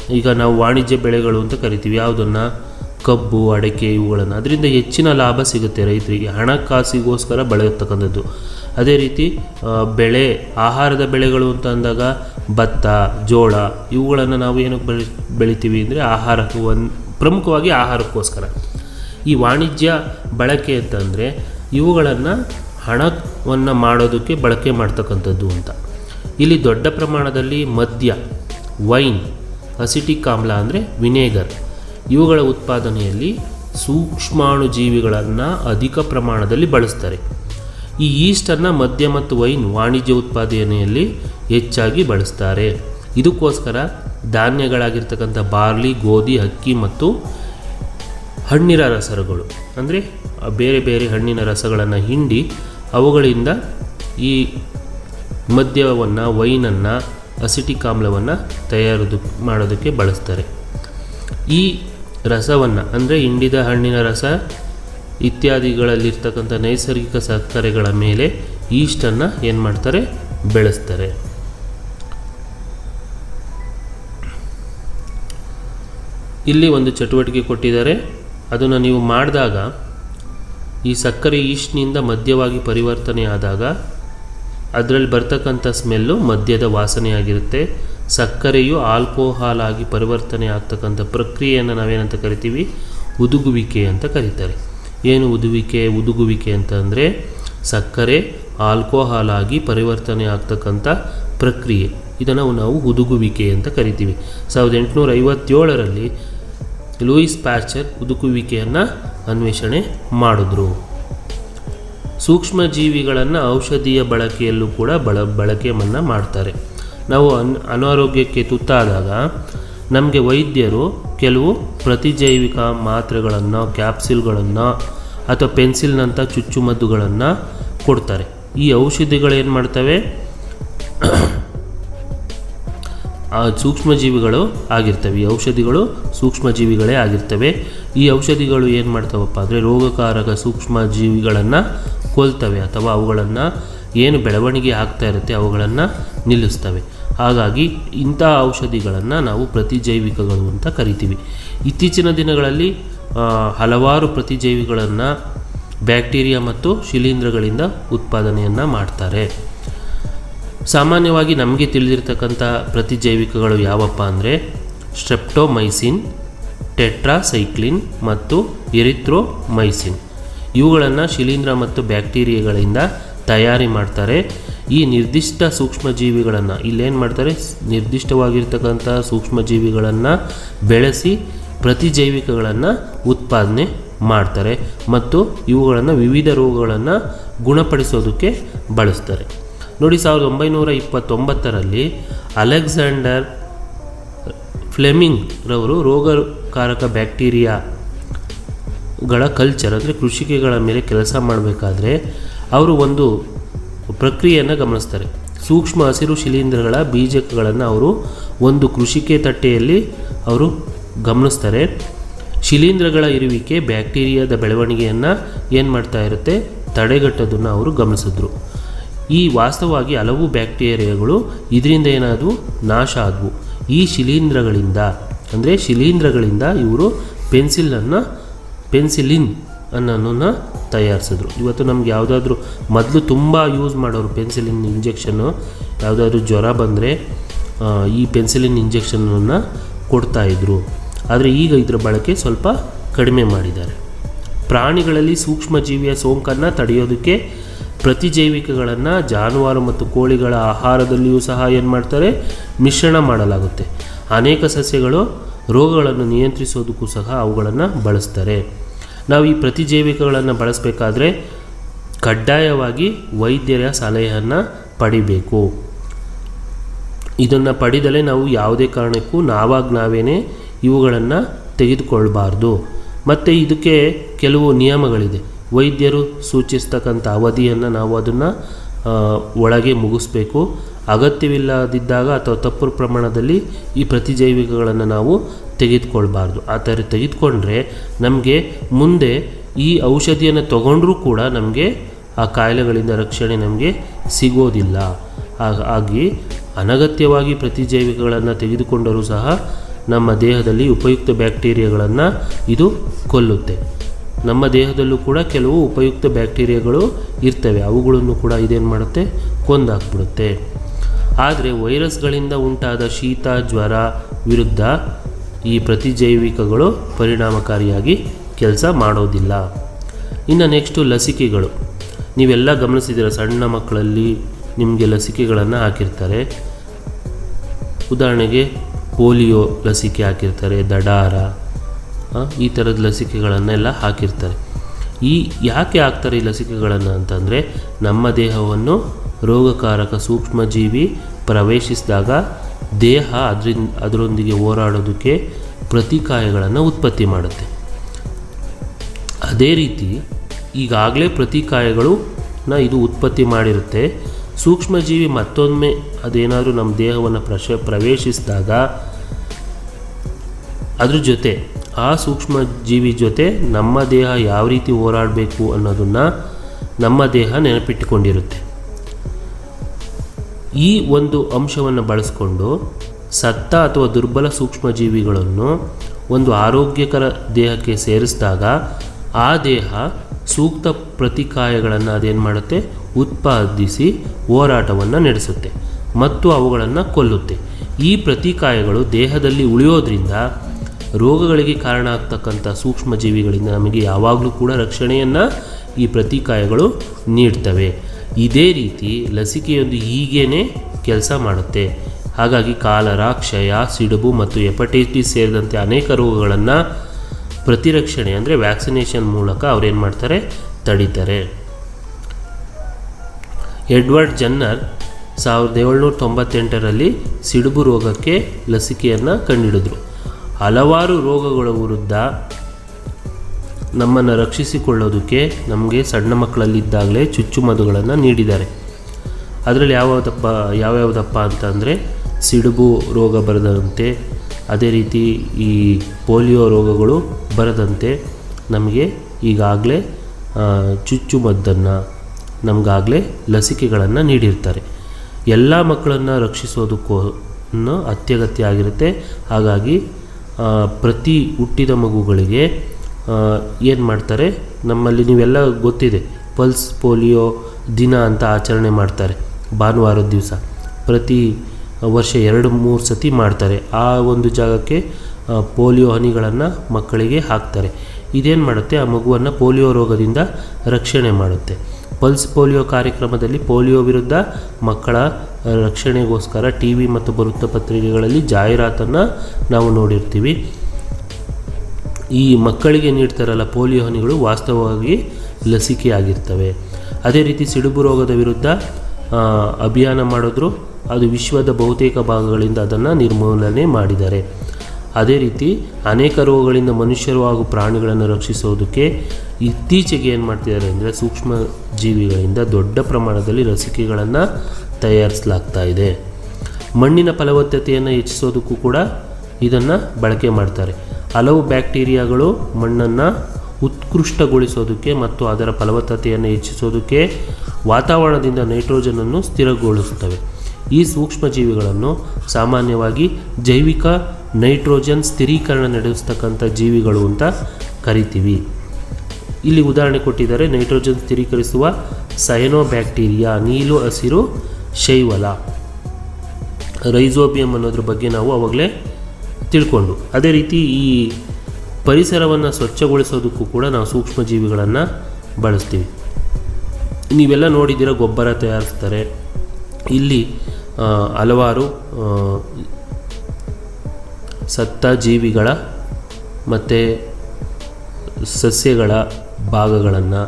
ಈಗ ನಾವು ವಾಣಿಜ್ಯ ಬೆಳೆಗಳು ಅಂತ ಕರಿತೀವಿ. ಯಾವುದನ್ನು? ಕಬ್ಬು, ಅಡಿಕೆ ಇವುಗಳನ್ನು. ಅದರಿಂದ ಹೆಚ್ಚಿನ ಲಾಭ ಸಿಗುತ್ತೆ ರೈತರಿಗೆ. ಹಣಕಾಸಿಗೋಸ್ಕರ ಬೆಳೆಯತಕ್ಕಂಥದ್ದು. ಅದೇ ರೀತಿ ಬೆಳೆ, ಆಹಾರದ ಬೆಳೆಗಳು ಅಂತ ಅಂದಾಗ ಭತ್ತ, ಜೋಳ, ಇವುಗಳನ್ನು ನಾವು ಏನಕ್ಕೆ ಬೆಳೆ, ಬೆಳಿತೀವಿ ಅಂದರೆ ಆಹಾರಕ್ಕೆ ಒಂದು, ಪ್ರಮುಖವಾಗಿ ಆಹಾರಕ್ಕೋಸ್ಕರ. ಈ ವಾಣಿಜ್ಯ ಬಳಕೆ ಅಂತಂದರೆ ಇವುಗಳನ್ನು ಹಣವನ್ನು ಮಾಡೋದಕ್ಕೆ ಬಳಕೆ ಮಾಡ್ತಕ್ಕಂಥದ್ದು ಅಂತ. ಇಲ್ಲಿ ದೊಡ್ಡ ಪ್ರಮಾಣದಲ್ಲಿ ಮದ್ಯ, ವೈನ್, ಅಸಿಟಿಕ್ ಆಮ್ಲ ಅಂದರೆ ವಿನೇಗರ್. ಇವುಗಳ ಉತ್ಪಾದನೆಯಲ್ಲಿ ಸೂಕ್ಷ್ಮಾಣುಜೀವಿಗಳನ್ನು ಅಧಿಕ ಪ್ರಮಾಣದಲ್ಲಿ ಬಳಸ್ತಾರೆ. ಈ ಈಸ್ಟನ್ನು ಮದ್ಯ ಮತ್ತು ವೈನ್ ವಾಣಿಜ್ಯ ಉತ್ಪಾದನೆಯಲ್ಲಿ ಹೆಚ್ಚಾಗಿ ಬಳಸ್ತಾರೆ. ಇದಕ್ಕೋಸ್ಕರ ಧಾನ್ಯಗಳಾಗಿರ್ತಕ್ಕಂಥ ಬಾರ್ಲಿ, ಗೋಧಿ, ಅಕ್ಕಿ ಮತ್ತು ಹಣ್ಣಿನ ರಸಗಳು, ಅಂದರೆ ಬೇರೆ ಬೇರೆ ಹಣ್ಣಿನ ರಸಗಳನ್ನು ಹಿಂಡಿ ಅವುಗಳಿಂದ ಈ ಮದ್ಯವನ್ನು, ವೈನನ್ನು, ಅಸಿಟಿಕ್ ಆಮ್ಲವನ್ನು ತಯಾರದು ಮಾಡೋದಕ್ಕೆ ಬಳಸ್ತಾರೆ. ಈ ರಸವನ್ನು, ಅಂದರೆ ಹಿಂಡಿದ ಹಣ್ಣಿನ ರಸ ಇತ್ಯಾದಿಗಳಲ್ಲಿರ್ತಕ್ಕಂಥ ನೈಸರ್ಗಿಕ ಸಕ್ಕರೆಗಳ ಮೇಲೆ ಈಸ್ಟನ್ನು ಏನು ಮಾಡ್ತಾರೆ? ಬೆಳೆಸ್ತಾರೆ. ಇಲ್ಲಿ ಒಂದು ಚಟುವಟಿಕೆ ಕೊಟ್ಟಿದ್ದಾರೆ. ಅದನ್ನು ನೀವು ಮಾಡಿದಾಗ, ಈ ಸಕ್ಕರೆ ಈಸ್ಟ್ನಿಂದ ಮದ್ಯವಾಗಿ ಪರಿವರ್ತನೆ ಆದಾಗ ಅದರಲ್ಲಿ ಬರ್ತಕ್ಕಂಥ ಸ್ಮೆಲ್ಲು ಮದ್ಯದ ವಾಸನೆಯಾಗಿರುತ್ತೆ. ಸಕ್ಕರೆಯು ಆಲ್ಕೋಹಾಲ್ ಆಗಿ ಪರಿವರ್ತನೆ ಆಗ್ತಕ್ಕಂಥ ಪ್ರಕ್ರಿಯೆಯನ್ನು ನಾವೇನಂತ ಕರಿತೀವಿ? ಉದುಗುವಿಕೆ ಅಂತ ಕರೀತಾರೆ. ಏನು ಉದುವಿಕೆ ಉದುಗುವಿಕೆ ಅಂತಂದರೆ ಸಕ್ಕರೆ ಆಲ್ಕೋಹಾಲ್ ಆಗಿ ಪರಿವರ್ತನೆ ಆಗ್ತಕ್ಕಂಥ ಪ್ರಕ್ರಿಯೆ. ಇದನ್ನು ನಾವು ಉದುಗುವಿಕೆ ಅಂತ ಕರಿತೀವಿ. ಸಾವಿರದ ಎಂಟುನೂರ ಐವತ್ತೇಳರಲ್ಲಿ ಲೂಯಿಸ್ ಪ್ಯಾಚರ್ ಉದುಕುವಿಕೆಯನ್ನು ಅನ್ವೇಷಣೆ ಮಾಡಿದ್ರು. ಸೂಕ್ಷ್ಮಜೀವಿಗಳನ್ನು ಔಷಧೀಯ ಬಳಕೆಯಲ್ಲೂ ಕೂಡ ಬಳ ಬಳಕೆಯನ್ನು ಮಾಡ್ತಾರೆ. ನಾವು ಅನ್, ಅನಾರೋಗ್ಯಕ್ಕೆ ತುತ್ತಾದಾಗ ನಮಗೆ ವೈದ್ಯರು ಕೆಲವು ಪ್ರತಿಜೈವಿಕ ಮಾತ್ರೆಗಳನ್ನು, ಕ್ಯಾಪ್ಸಿಲ್ಗಳನ್ನು ಅಥವಾ ಪೆನ್ಸಿಲ್ನಂಥ ಚುಚ್ಚುಮದ್ದುಗಳನ್ನು ಕೊಡ್ತಾರೆ. ಈ ಔಷಧಿಗಳೇನು ಮಾಡ್ತವೆ? ಆ ಸೂಕ್ಷ್ಮಜೀವಿಗಳು ಆಗಿರ್ತವೆ. ಈ ಔಷಧಿಗಳು ಸೂಕ್ಷ್ಮಜೀವಿಗಳೇ ಆಗಿರ್ತವೆ. ಈ ಔಷಧಿಗಳು ಏನು ಮಾಡ್ತಾವಪ್ಪ ಅಂದರೆ ರೋಗಕಾರಕ ಸೂಕ್ಷ್ಮಜೀವಿಗಳನ್ನು ಕೊಲ್ತವೆ ಅಥವಾ ಅವುಗಳನ್ನು ಏನು ಬೆಳವಣಿಗೆ ಆಗ್ತಾ ಇರುತ್ತೆ ಅವುಗಳನ್ನು ನಿಲ್ಲಿಸ್ತವೆ. ಹಾಗಾಗಿ ಇಂಥ ಔಷಧಿಗಳನ್ನು ನಾವು ಪ್ರತಿಜೈವಿಕಗಳು ಅಂತ ಕರಿತೀವಿ. ಇತ್ತೀಚಿನ ದಿನಗಳಲ್ಲಿ ಹಲವಾರು ಪ್ರತಿಜೈವಿಗಳನ್ನು ಬ್ಯಾಕ್ಟೀರಿಯಾ ಮತ್ತು ಶಿಲೀಂಧ್ರಗಳಿಂದ ಉತ್ಪಾದನೆಯನ್ನು ಮಾಡ್ತಾರೆ. ಸಾಮಾನ್ಯವಾಗಿ ನಮಗೆ ತಿಳಿದಿರ್ತಕ್ಕಂಥ ಪ್ರತಿಜೈವಿಕಗಳು ಯಾವಪ್ಪ ಅಂದರೆ, ಸ್ಟ್ರೆಪ್ಟೋಮೈಸಿನ್, ಟೆಟ್ರಾಸೈಕ್ಲಿನ್ ಮತ್ತು ಎರಿಥ್ರೋಮೈಸಿನ್ ಇವುಗಳನ್ನು ಶಿಲೀಂಧ್ರ ಮತ್ತು ಬ್ಯಾಕ್ಟೀರಿಯಾಗಳಿಂದ ತಯಾರಿ ಮಾಡ್ತಾರೆ. ಈ ನಿರ್ದಿಷ್ಟ ಸೂಕ್ಷ್ಮಜೀವಿಗಳನ್ನು ಇಲ್ಲೇನು ಮಾಡ್ತಾರೆ? ನಿರ್ದಿಷ್ಟವಾಗಿರ್ತಕ್ಕಂಥ ಸೂಕ್ಷ್ಮಜೀವಿಗಳನ್ನು ಬೆಳೆಸಿ ಪ್ರತಿಜೈವಿಕಗಳನ್ನು ಉತ್ಪಾದನೆ ಮಾಡ್ತಾರೆ ಮತ್ತು ಇವುಗಳನ್ನು ವಿವಿಧ ರೋಗಗಳನ್ನು ಗುಣಪಡಿಸೋದಕ್ಕೆ ಬಳಸ್ತಾರೆ. ನೋಡಿ, ಸಾವಿರದ ಒಂಬೈನೂರ ಇಪ್ಪತ್ತೊಂಬತ್ತರಲ್ಲಿ ಅಲೆಕ್ಸಾಂಡರ್ ಫ್ಲೆಮಿಂಗ್ ರವರು ರೋಗಕಾರಕ ಬ್ಯಾಕ್ಟೀರಿಯಾಗಳ ಕಲ್ಚರ್, ಅಂದರೆ ಕೃಷಿಕೆಗಳ ಮೇಲೆ ಕೆಲಸ ಮಾಡಬೇಕಾದ್ರೆ, ಅವರು ಒಂದು ಪ್ರಕ್ರಿಯೆಯನ್ನು ಗಮನಿಸ್ತಾರೆ. ಸೂಕ್ಷ್ಮ ಹಸಿರು ಶಿಲೀಂಧ್ರಗಳ ಬೀಜಕಗಳನ್ನು ಅವರು ಒಂದು ಕೃಷಿಕೆ ತಟ್ಟೆಯಲ್ಲಿ ಅವರು ಗಮನಿಸ್ತಾರೆ. ಶಿಲೀಂಧ್ರಗಳ ಇರುವಿಕೆ ಬ್ಯಾಕ್ಟೀರಿಯಾದ ಬೆಳವಣಿಗೆಯನ್ನು ಏನು ಮಾಡ್ತಾ ಇರುತ್ತೆ? ತಡೆಗಟ್ಟೋದನ್ನು ಅವರು ಗಮನಿಸಿದ್ರು. ಈ ವಾಸ್ತವವಾಗಿ ಹಲವು ಬ್ಯಾಕ್ಟೀರಿಯಾಗಳು ಇದರಿಂದ ಏನಾದವು? ನಾಶ ಆದವು. ಈ ಶಿಲೀಂಧ್ರಗಳಿಂದ, ಅಂದರೆ ಶಿಲೀಂಧ್ರಗಳಿಂದ ಇವರು ಪೆನ್ಸಿಲನ್ನು, ಪೆನ್ಸಿಲಿನ್ ಅನ್ನೋದನ್ನು ತಯಾರಿಸಿದ್ರು. ಇವತ್ತು ನಮ್ಗೆ ಯಾವುದಾದ್ರೂ ಮೊದಲು ತುಂಬ ಯೂಸ್ ಮಾಡೋರು ಪೆನ್ಸಿಲಿನ್ ಇಂಜೆಕ್ಷನ್ನು ಯಾವುದಾದ್ರೂ ಜ್ವರ ಬಂದರೆ ಈ ಪೆನ್ಸಿಲಿನ್ ಇಂಜೆಕ್ಷನನ್ನು ಕೊಡ್ತಾಯಿದ್ರು ಆದರೆ ಈಗ ಇದರ ಬಳಕೆ ಸ್ವಲ್ಪ ಕಡಿಮೆ ಮಾಡಿದ್ದಾರೆ. ಪ್ರಾಣಿಗಳಲ್ಲಿ ಸೂಕ್ಷ್ಮಜೀವಿಯ ಸೋಂಕನ್ನು ತಡೆಯೋದಕ್ಕೆ ಪ್ರತಿಜೈವಿಕಗಳನ್ನು ಜಾನುವಾರು ಮತ್ತು ಕೋಳಿಗಳ ಆಹಾರದಲ್ಲಿಯೂ ಸಹ ಏನು ಮಾಡ್ತಾರೆ? ಮಿಶ್ರಣ ಮಾಡಲಾಗುತ್ತೆ. ಅನೇಕ ಸಸ್ಯಗಳು ರೋಗಗಳನ್ನು ನಿಯಂತ್ರಿಸೋದಕ್ಕೂ ಸಹ ಅವುಗಳನ್ನು ಬಳಸ್ತಾರೆ. ನಾವು ಈ ಪ್ರತಿಜೈವಿಕಗಳನ್ನು ಬಳಸಬೇಕಾದ್ರೆ ಕಡ್ಡಾಯವಾಗಿ ವೈದ್ಯರ ಸಲಹೆಯನ್ನು ಪಡಿಬೇಕು. ಇದನ್ನು ಪಡೆದಲೇ ನಾವು ಯಾವುದೇ ಕಾರಣಕ್ಕೂ ನಾವಾಗ ನಾವೇನೇ ಇವುಗಳನ್ನು ತೆಗೆದುಕೊಳ್ಬಾರ್ದು. ಮತ್ತು ಇದಕ್ಕೆ ಕೆಲವು ನಿಯಮಗಳಿದೆ. ವೈದ್ಯರು ಸೂಚಿಸ್ತಕ್ಕಂಥ ಅವಧಿಯನ್ನು ನಾವು ಅದನ್ನು ಒಳಗೆ ಮುಗಿಸ್ಬೇಕು. ಅಗತ್ಯವಿಲ್ಲದಿದ್ದಾಗ ಅಥವಾ ತಪ್ಪು ಪ್ರಮಾಣದಲ್ಲಿ ಈ ಪ್ರತಿಜೈವಿಕಗಳನ್ನು ನಾವು ತೆಗೆದುಕೊಳ್ಬಾರ್ದು. ಆ ಥರ ತೆಗೆದುಕೊಂಡ್ರೆ ನಮಗೆ ಮುಂದೆ ಈ ಔಷಧಿಯನ್ನು ತಗೊಂಡ್ರೂ ಕೂಡ ನಮಗೆ ಆ ಕಾಯಿಲೆಗಳಿಂದ ರಕ್ಷಣೆ ನಮಗೆ ಸಿಗೋದಿಲ್ಲ. ಹಾಗಾಗಿ ಅನಗತ್ಯವಾಗಿ ಪ್ರತಿಜೈವಿಕಗಳನ್ನು ತೆಗೆದುಕೊಂಡರೂ ಸಹ ನಮ್ಮ ದೇಹದಲ್ಲಿ ಉಪಯುಕ್ತ ಬ್ಯಾಕ್ಟೀರಿಯಾಗಳನ್ನು ಇದು ಕೊಲ್ಲುತ್ತೆ. ನಮ್ಮ ದೇಹದಲ್ಲೂ ಕೂಡ ಕೆಲವು ಉಪಯುಕ್ತ ಬ್ಯಾಕ್ಟೀರಿಯಾಗಳು ಇರ್ತವೆ. ಅವುಗಳನ್ನು ಕೂಡ ಇದೇನು ಮಾಡುತ್ತೆ? ಕೊಂದಾಕ್ಬಿಡುತ್ತೆ. ಆದರೆ ವೈರಸ್ಗಳಿಂದ ಉಂಟಾದ ಶೀತ, ಜ್ವರ ವಿರುದ್ಧ ಈ ಪ್ರತಿಜೈವಿಕಗಳು ಪರಿಣಾಮಕಾರಿಯಾಗಿ ಕೆಲಸ ಮಾಡೋದಿಲ್ಲ. ಇನ್ನು ನೆಕ್ಸ್ಟು ಲಸಿಕೆಗಳು. ನೀವೆಲ್ಲ ಗಮನಿಸಿದ್ದೀರ, ಸಣ್ಣ ಮಕ್ಕಳಲ್ಲಿ ನಿಮಗೆ ಲಸಿಕೆಗಳನ್ನು ಹಾಕಿರ್ತಾರೆ. ಉದಾಹರಣೆಗೆ ಪೋಲಿಯೋ ಲಸಿಕೆ ಹಾಕಿರ್ತಾರೆ, ದಡಾರ ಈ ಥರದ ಲಸಿಕೆಗಳನ್ನೆಲ್ಲ ಹಾಕಿರ್ತಾರೆ. ಈ ಯಾಕೆ ಹಾಕ್ತಾರೆ ಈ ಲಸಿಕೆಗಳನ್ನು ಅಂತಂದರೆ ನಮ್ಮ ದೇಹವನ್ನು ರೋಗಕಾರಕ ಸೂಕ್ಷ್ಮಜೀವಿ ಪ್ರವೇಶಿಸಿದಾಗ ದೇಹ ಅದರಿಂದ ಅದರೊಂದಿಗೆ ಹೋರಾಡೋದಕ್ಕೆ ಪ್ರತಿಕಾಯಗಳನ್ನು ಉತ್ಪತ್ತಿ ಮಾಡುತ್ತೆ. ಅದೇ ರೀತಿ ಈಗಾಗಲೇ ಪ್ರತಿಕಾಯಗಳು ನ ಇದು ಉತ್ಪತ್ತಿ ಮಾಡಿರುತ್ತೆ. ಸೂಕ್ಷ್ಮಜೀವಿ ಮತ್ತೊಮ್ಮೆ ಅದೇನಾದರೂ ನಮ್ಮ ದೇಹವನ್ನು ಪ್ರಶ, ಪ್ರವೇಶಿಸಿದಾಗ ಅದ್ರ ಜೊತೆ, ಆ ಸೂಕ್ಷ್ಮ ಜೀವಿ ಜೊತೆ ನಮ್ಮ ದೇಹ ಯಾವ ರೀತಿ ಹೋರಾಡಬೇಕು ಅನ್ನೋದನ್ನು ನಮ್ಮ ದೇಹ ನೆನಪಿಟ್ಟುಕೊಂಡಿರುತ್ತೆ. ಈ ಒಂದು ಅಂಶವನ್ನು ಬಳಸಿಕೊಂಡು ಸತ್ತ ಅಥವಾ ದುರ್ಬಲ ಸೂಕ್ಷ್ಮಜೀವಿಗಳನ್ನು ಒಂದು ಆರೋಗ್ಯಕರ ದೇಹಕ್ಕೆ ಸೇರಿಸಿದಾಗ ಆ ದೇಹ ಸೂಕ್ತ ಪ್ರತಿಕಾಯಗಳನ್ನು ಅದೇನು ಮಾಡುತ್ತೆ? ಉತ್ಪಾದಿಸಿ ಹೋರಾಟವನ್ನು ನಡೆಸುತ್ತೆ ಮತ್ತು ಅವುಗಳನ್ನು ಕೊಲ್ಲುತ್ತೆ. ಈ ಪ್ರತಿಕಾಯಗಳು ದೇಹದಲ್ಲಿ ಉಳಿಯೋದ್ರಿಂದ ರೋಗಗಳಿಗೆ ಕಾರಣ ಆಗ್ತಕ್ಕಂಥ ಸೂಕ್ಷ್ಮಜೀವಿಗಳಿಂದ ನಮಗೆ ಯಾವಾಗಲೂ ಕೂಡ ರಕ್ಷಣೆಯನ್ನು ಈ ಪ್ರತಿಕಾಯಗಳು ನೀಡ್ತವೆ. ಇದೇ ರೀತಿ ಲಸಿಕೆಯೊಂದು ಹೀಗೇನೆ ಕೆಲಸ ಮಾಡುತ್ತೆ. ಹಾಗಾಗಿ ಕಾಲರ ಕ್ಷಯ ಸಿಡುಬು ಮತ್ತು ಹೆಪಟೈಟಿಸ್ ಸೇರಿದಂತೆ ಅನೇಕ ರೋಗಗಳನ್ನು ಪ್ರತಿರಕ್ಷಣೆ ಅಂದರೆ ವ್ಯಾಕ್ಸಿನೇಷನ್ ಮೂಲಕ ಅವ್ರೇನು ಮಾಡ್ತಾರೆ? ತಡೀತಾರೆ. ಎಡ್ವರ್ಡ್ ಜನ್ನರ್ ಸಾವಿರದ ಏಳ್ನೂರ ತೊಂಬತ್ತೆಂಟರಲ್ಲಿ ಸಿಡುಬು ರೋಗಕ್ಕೆ ಲಸಿಕೆಯನ್ನು ಕಂಡುಹಿಡಿದ್ರು ಹಲವಾರು ರೋಗಗಳ ವಿರುದ್ಧ ನಮ್ಮನ್ನು ರಕ್ಷಿಸಿಕೊಳ್ಳೋದಕ್ಕೆ ನಮಗೆ ಸಣ್ಣ ಮಕ್ಕಳಲ್ಲಿದ್ದಾಗಲೇ ಚುಚ್ಚುಮದ್ದುಗಳನ್ನು ನೀಡಿದ್ದಾರೆ. ಅದರಲ್ಲಿ ಯಾವ್ಯಾವುದಪ್ಪ ಯಾವ್ಯಾವುದಪ್ಪ ಅಂತಂದರೆ ಸಿಡುಬು ರೋಗ ಬರದಂತೆ, ಅದೇ ರೀತಿ ಈ ಪೋಲಿಯೋ ರೋಗಗಳು ಬರದಂತೆ ನಮಗೆ ಈಗಾಗಲೇ ಚುಚ್ಚುಮದ್ದನ್ನು ನಮಗಾಗಲೇ ಲಸಿಕೆಗಳನ್ನು ನೀಡಿರ್ತಾರೆ. ಎಲ್ಲ ಮಕ್ಕಳನ್ನು ರಕ್ಷಿಸೋದಕ್ಕೂ ಅತ್ಯಗತ್ಯ ಆಗಿರುತ್ತೆ. ಹಾಗಾಗಿ ಪ್ರತಿ ಹುಟ್ಟಿದ ಮಗುಗಳಿಗೆ ಏನು ಮಾಡ್ತಾರೆ? ನಮ್ಮಲ್ಲಿ ನೀವೆಲ್ಲ ಗೊತ್ತಿದೆ. ಪಲ್ಸ್, ಪೋಲಿಯೋ, ದಿನ ಅಂತ ಆಚರಣೆ ಮಾಡ್ತಾರೆ. ಭಾನುವಾರದ ದಿವಸ. ಪ್ರತಿ ವರ್ಷ ಎರಡು, ಮೂರು ಸತಿ ಮಾಡ್ತಾರೆ. ಆ ಒಂದು ಜಾಗಕ್ಕೆ ಪೋಲಿಯೋ ಹನಿಗಳನ್ನು ಮಕ್ಕಳಿಗೆ ಹಾಕ್ತಾರೆ. ಇದೇನು ಮಾಡುತ್ತೆ? ಆ ಮಗುವನ್ನು ಪೋಲಿಯೋ ರೋಗದಿಂದ ರಕ್ಷಣೆ ಮಾಡುತ್ತೆ. ಪಲ್ಸ್, ಪೋಲಿಯೋ ಕಾರ್ಯಕ್ರಮದಲ್ಲಿ ಪೋಲಿಯೋ ವಿರುದ್ಧ ಮಕ್ಕಳ ರಕ್ಷಣೆಗೋಸ್ಕರ ಟಿ ವಿ ಮತ್ತು ವೃತ್ತಪತ್ರಿಕೆಗಳಲ್ಲಿ ಜಾಹೀರಾತನ್ನು ನಾವು ನೋಡಿರ್ತೀವಿ. ಈ ಮಕ್ಕಳಿಗೆ ನೀಡ್ತಾರಲ್ಲ ಪೋಲಿಯೋ ಹನಿಗಳು ವಾಸ್ತವವಾಗಿ ಲಸಿಕೆಯಾಗಿರ್ತವೆ. ಅದೇ ರೀತಿ ಸಿಡುಬು ರೋಗದ ವಿರುದ್ಧ ಅಭಿಯಾನ ಮಾಡಿದ್ರು. ಅದು ವಿಶ್ವದ ಬಹುತೇಕ ಭಾಗಗಳಿಂದ ಅದನ್ನು ನಿರ್ಮೂಲನೆ ಮಾಡಿದ್ದಾರೆ. ಅದೇ ರೀತಿ ಅನೇಕ ರೋಗಗಳಿಂದ ಮನುಷ್ಯರು ಹಾಗೂ ಪ್ರಾಣಿಗಳನ್ನು ರಕ್ಷಿಸೋದಕ್ಕೆ ಇತ್ತೀಚೆಗೆ ಏನು ಮಾಡ್ತಿದ್ದಾರೆ ಅಂದರೆ ಸೂಕ್ಷ್ಮ ಜೀವಿಗಳಿಂದ ದೊಡ್ಡ ಪ್ರಮಾಣದಲ್ಲಿ ಲಸಿಕೆಗಳನ್ನು ತಯಾರಿಸಲಾಗ್ತಾ ಇದೆ. ಮಣ್ಣಿನ ಫಲವತ್ತತೆಯನ್ನು ಹೆಚ್ಚಿಸೋದಕ್ಕೂ ಕೂಡ ಇದನ್ನು ಬಳಕೆ ಮಾಡ್ತಾರೆ. ಹಲವು ಬ್ಯಾಕ್ಟೀರಿಯಾಗಳು ಮಣ್ಣನ್ನು ಉತ್ಕೃಷ್ಟಗೊಳಿಸೋದಕ್ಕೆ ಮತ್ತು ಅದರ ಫಲವತ್ತತೆಯನ್ನು ಹೆಚ್ಚಿಸೋದಕ್ಕೆ ವಾತಾವರಣದಿಂದ ನೈಟ್ರೋಜನನ್ನು ಸ್ಥಿರಗೊಳಿಸುತ್ತವೆ. ಈ ಸೂಕ್ಷ್ಮಜೀವಿಗಳನ್ನು ಸಾಮಾನ್ಯವಾಗಿ ಜೈವಿಕ ನೈಟ್ರೋಜನ್ ಸ್ಥಿರೀಕರಣ ನಡೆಸ್ತಕ್ಕಂಥ ಜೀವಿಗಳು ಅಂತ ಕರಿತೀವಿ. ಇಲ್ಲಿ ಉದಾಹರಣೆ ಕೊಟ್ಟಿದ್ದಾರೆ ನೈಟ್ರೋಜನ್ ಸ್ಥಿರೀಕರಿಸುವ ಸಯನೋಬ್ಯಾಕ್ಟೀರಿಯಾ ನೀಲು ಹಸಿರು ಶೈವಲ. ರೈಸೋಬಿಯಂ ಅನ್ನೋದ್ರ ಬಗ್ಗೆ ನಾವು ಅವಾಗಲೇ ತಿಳ್ಕೊಂಡು. ಅದೇ ರೀತಿ ಈ ಪರಿಸರವನ್ನು ಸ್ವಚ್ಛಗೊಳಿಸೋದಕ್ಕೂ ಕೂಡ ನಾವು ಸೂಕ್ಷ್ಮಜೀವಿಗಳನ್ನು ಬಳಸ್ತೀವಿ. ನೀವೆಲ್ಲ ನೋಡಿದ್ದೀರ ಗೊಬ್ಬರ ತಯಾರಿಸ್ತಾರೆ. ಇಲ್ಲಿ ಹಲವಾರು ಸತ್ತ ಜೀವಿಗಳ ಮತ್ತು ಸಸ್ಯಗಳ ಭಾಗಗಳನ್ನು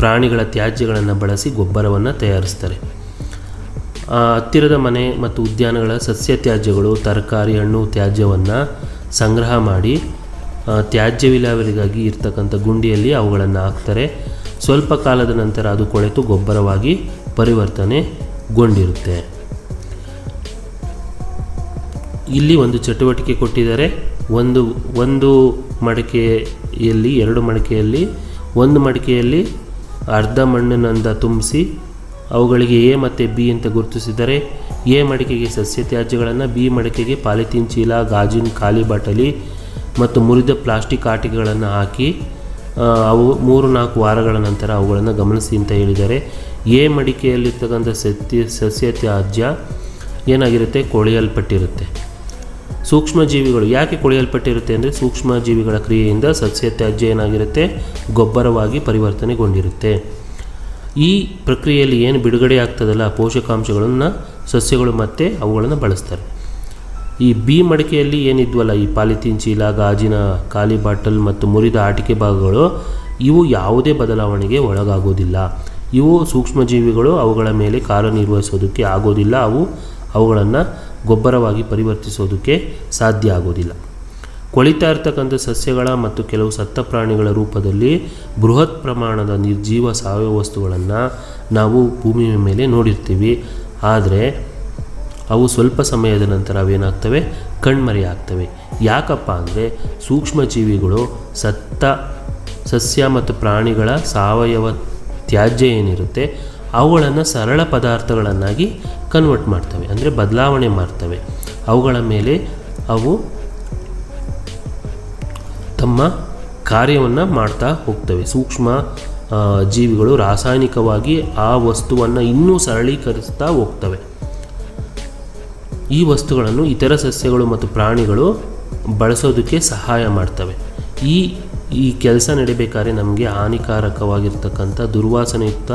ಪ್ರಾಣಿಗಳ ತ್ಯಾಜ್ಯಗಳನ್ನು ಬಳಸಿ ಗೊಬ್ಬರವನ್ನು ತಯಾರಿಸ್ತಾರೆ. ಹತ್ತಿರದ ಮನೆ ಮತ್ತು ಉದ್ಯಾನಗಳ ಸಸ್ಯ ತ್ಯಾಜ್ಯಗಳು, ತರಕಾರಿ, ಹಣ್ಣು ತ್ಯಾಜ್ಯವನ್ನು ಸಂಗ್ರಹ ಮಾಡಿ ತ್ಯಾಜ್ಯ ವಿಲೇವಾರಿಗಾಗಿ ಇರ್ತಕ್ಕಂಥ ಗುಂಡಿಯಲ್ಲಿ ಅವುಗಳನ್ನು ಹಾಕ್ತಾರೆ. ಸ್ವಲ್ಪ ಕಾಲದ ನಂತರ ಅದು ಕೊಳೆತು ಗೊಬ್ಬರವಾಗಿ ಪರಿವರ್ತನೆಗೊಂಡಿರುತ್ತೆ ಇಲ್ಲಿ ಒಂದು ಚಟುವಟಿಕೆ ಕೊಟ್ಟಿದ್ದಾರೆ. ಒಂದು ಒಂದು ಮಡಿಕೆಯಲ್ಲಿ, ಎರಡು ಮಡಿಕೆಯಲ್ಲಿ, ಒಂದು ಮಡಿಕೆಯಲ್ಲಿ ಅರ್ಧ ಮಣ್ಣಿನಿಂದ ತುಂಬಿಸಿ ಅವುಗಳಿಗೆ ಎ ಮತ್ತು ಬಿ ಅಂತ ಗುರುತಿಸಿದರೆ, ಎ ಮಡಿಕೆಗೆ ಸಸ್ಯ ತ್ಯಾಜ್ಯಗಳನ್ನು, ಬಿ ಮಡಿಕೆಗೆ ಪಾಲಿಥೀನ್ ಚೀಲ, ಗಾಜಿನ ಖಾಲಿ ಬಾಟಲಿ ಮತ್ತು ಮುರಿದ ಪ್ಲಾಸ್ಟಿಕ್ ಆಟಿಕೆಗಳನ್ನು ಹಾಕಿ ಅವು ಮೂರು ನಾಲ್ಕು ವಾರಗಳ ನಂತರ ಅವುಗಳನ್ನು ಗಮನಿಸಿ ಅಂತ ಹೇಳಿದ್ದಾರೆ ಎ ಮಡಿಕೆಯಲ್ಲಿರ್ತಕ್ಕಂಥ ಸತ್ಯ, ಸಸ್ಯ ತ್ಯಾಜ್ಯ ಏನಾಗಿರುತ್ತೆ? ಕೊಳೆಯಲ್ಪಟ್ಟಿರುತ್ತೆ. ಸೂಕ್ಷ್ಮ ಜೀವಿಗಳು ಯಾಕೆ ಕೊಳೆಯಲ್ಪಟ್ಟಿರುತ್ತೆ ಅಂದರೆ ಸೂಕ್ಷ್ಮ ಜೀವಿಗಳ ಕ್ರಿಯೆಯಿಂದ ಸಸ್ಯ ತ್ಯಾಜ್ಯ ಏನಾಗಿರುತ್ತೆ? ಗೊಬ್ಬರವಾಗಿ ಪರಿವರ್ತನೆಗೊಂಡಿರುತ್ತೆ. ಈ ಪ್ರಕ್ರಿಯೆಯಲ್ಲಿ ಏನು ಬಿಡುಗಡೆ ಆಗ್ತದಲ್ಲ ಪೋಷಕಾಂಶಗಳನ್ನು ಸಸ್ಯಗಳು ಮತ್ತು ಅವುಗಳನ್ನು ಬಳಸ್ತಾರೆ. ಈ ಬಿ ಮಡಿಕೆಯಲ್ಲಿ ಏನಿದ್ವಲ್ಲ ಈ ಪಾಲಿಥೀನ್ ಚೀಲ, ಗಾಜಿನ ಖಾಲಿ ಬಾಟಲ್ ಮತ್ತು ಮುರಿದ ಆಟಿಕೆ ಭಾಗಗಳು, ಇವು ಯಾವುದೇ ಬದಲಾವಣೆಗೆ ಒಳಗಾಗೋದಿಲ್ಲ. ಇವು ಸೂಕ್ಷ್ಮಜೀವಿಗಳು ಅವುಗಳ ಮೇಲೆ ಕಾರ್ಯನಿರ್ವಹಿಸೋದಕ್ಕೆ ಆಗೋದಿಲ್ಲ. ಅವು ಅವುಗಳನ್ನು ಗೊಬ್ಬರವಾಗಿ ಪರಿವರ್ತಿಸೋದಕ್ಕೆ ಸಾಧ್ಯ ಆಗೋದಿಲ್ಲ. ಕೊಳಿತಾ ಇರ್ತಕ್ಕಂಥ ಸಸ್ಯಗಳ ಮತ್ತು ಕೆಲವು ಸತ್ತ ಪ್ರಾಣಿಗಳ ರೂಪದಲ್ಲಿ ಬೃಹತ್ ಪ್ರಮಾಣದ ನಿರ್ಜೀವ ಸಾವಯವ ವಸ್ತುಗಳನ್ನು ನಾವು ಭೂಮಿಯ ಮೇಲೆ ನೋಡಿರ್ತೀವಿ. ಆದರೆ ಅವು ಸ್ವಲ್ಪ ಸಮಯದ ನಂತರ ಅವೇನಾಗ್ತವೆ? ಕಣ್ಮರೆಯಾಗ್ತವೆ ಯಾಕಪ್ಪ ಅಂದರೆ ಸೂಕ್ಷ್ಮಜೀವಿಗಳು ಸತ್ತ ಸಸ್ಯ ಮತ್ತು ಪ್ರಾಣಿಗಳ ಸಾವಯವ ತ್ಯಾಜ್ಯ ಏನಿರುತ್ತೆ ಅವುಗಳನ್ನು ಸರಳ ಪದಾರ್ಥಗಳನ್ನಾಗಿ ಕನ್ವರ್ಟ್ ಮಾಡ್ತವೆ. ಅಂದರೆ ಬದಲಾವಣೆ ಮಾಡ್ತವೆ. ಅವುಗಳ ಮೇಲೆ ಅವು ತಮ್ಮ ಕಾರ್ಯವನ್ನು ಮಾಡ್ತಾ ಹೋಗ್ತವೆ. ಸೂಕ್ಷ್ಮ ಜೀವಿಗಳು ರಾಸಾಯನಿಕವಾಗಿ ಆ ವಸ್ತುವನ್ನು ಇನ್ನೂ ಸರಳೀಕರಿಸ್ತಾ ಹೋಗ್ತವೆ. ಈ ವಸ್ತುಗಳನ್ನು ಇತರ ಸಸ್ಯಗಳು ಮತ್ತು ಪ್ರಾಣಿಗಳು ಬಳಸೋದಕ್ಕೆ ಸಹಾಯ ಮಾಡ್ತವೆ. ಈ ಈ ಕೆಲಸ ನಡಿಬೇಕಾದ್ರೆ ನಮಗೆ ಹಾನಿಕಾರಕವಾಗಿರ್ತಕ್ಕಂಥ ದುರ್ವಾಸನೆಯುಕ್ತ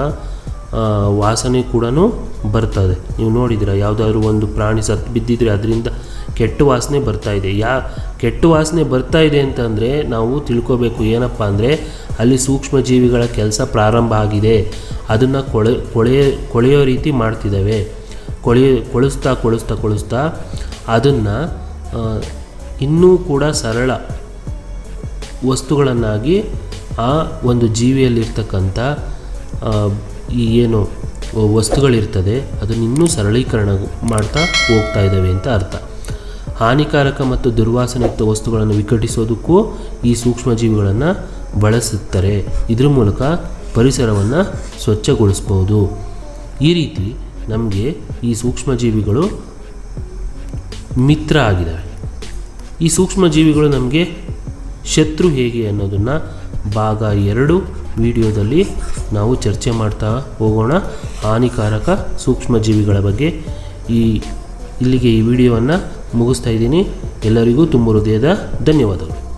ವಾಸನೆ ಕೂಡ ಬರ್ತದೆ. ನೀವು ನೋಡಿದಿರ ಯಾವುದಾದ್ರೂ ಒಂದು ಪ್ರಾಣಿ ಸತ್ತು ಬಿದ್ದಿದ್ರೆ ಅದರಿಂದ ಕೆಟ್ಟ ವಾಸನೆ ಬರ್ತಾ ಇದೆ. ಯಾ ಕೆಟ್ಟ ವಾಸನೆ ಬರ್ತಾ ಇದೆ ಅಂತಂದರೆ ನಾವು ತಿಳ್ಕೊಬೇಕು ಏನಪ್ಪ ಅಂದರೆ ಅಲ್ಲಿ ಸೂಕ್ಷ್ಮ ಜೀವಿಗಳ ಕೆಲಸ ಪ್ರಾರಂಭ ಆಗಿದೆ. ಅದನ್ನು ಕೊಳೆ ಕೊಳೆಯ ಕೊಳೆಯೋ ರೀತಿ ಮಾಡ್ತಿದ್ದಾವೆ ಕೊಳೆಯ ಕೊಳಿಸ್ತಾ ಕೊಳಿಸ್ತಾ ಕೊಳಿಸ್ತಾ ಅದನ್ನು ಇನ್ನೂ ಕೂಡ ಸರಳ ವಸ್ತುಗಳನ್ನಾಗಿ ಆ ಒಂದು ಜೀವಿಯಲ್ಲಿರ್ತಕ್ಕಂಥ ಈ ಏನು ವಸ್ತುಗಳಿರ್ತದೆ, ಅದನ್ನು ಇನ್ನೂ ಸರಳೀಕರಣ ಮಾಡ್ತಾ ಹೋಗ್ತಾ ಇದ್ದಾವೆ ಅಂತ ಅರ್ಥ. ಹಾನಿಕಾರಕ ಮತ್ತು ದುರ್ವಾಸನೆಯುಕ್ತ ವಸ್ತುಗಳನ್ನು ವಿಘಟಿಸೋದಕ್ಕೂ ಈ ಸೂಕ್ಷ್ಮಜೀವಿಗಳನ್ನು ಬಳಸುತ್ತಾರೆ. ಇದ್ರ ಮೂಲಕ ಪರಿಸರವನ್ನು ಸ್ವಚ್ಛಗೊಳಿಸ್ಬೋದು ಈ ರೀತಿ ನಮಗೆ ಈ ಸೂಕ್ಷ್ಮಜೀವಿಗಳು ಮಿತ್ರ ಆಗಿದ್ದಾವೆ. ಈ ಸೂಕ್ಷ್ಮಜೀವಿಗಳು ನಮಗೆ ಶತ್ರು ಹೇಗೆ ಅನ್ನೋದನ್ನು ಭಾಗ ಎರಡು ವಿಡಿಯೋದಲ್ಲಿ ನಾವು ಚರ್ಚೆ ಮಾಡ್ತಾ ಹೋಗೋಣ. ಹಾನಿಕಾರಕ ಸೂಕ್ಷ್ಮಜೀವಿಗಳ ಬಗ್ಗೆ ಈ ಇಲ್ಲಿಗೆ ಈ ವಿಡಿಯೋವನ್ನು ಮುಗಿಸ್ತಾ ಇದ್ದೀನಿ. ಎಲ್ಲರಿಗೂ ತುಂಬ ಹೃದಯದ ಧನ್ಯವಾದಗಳು.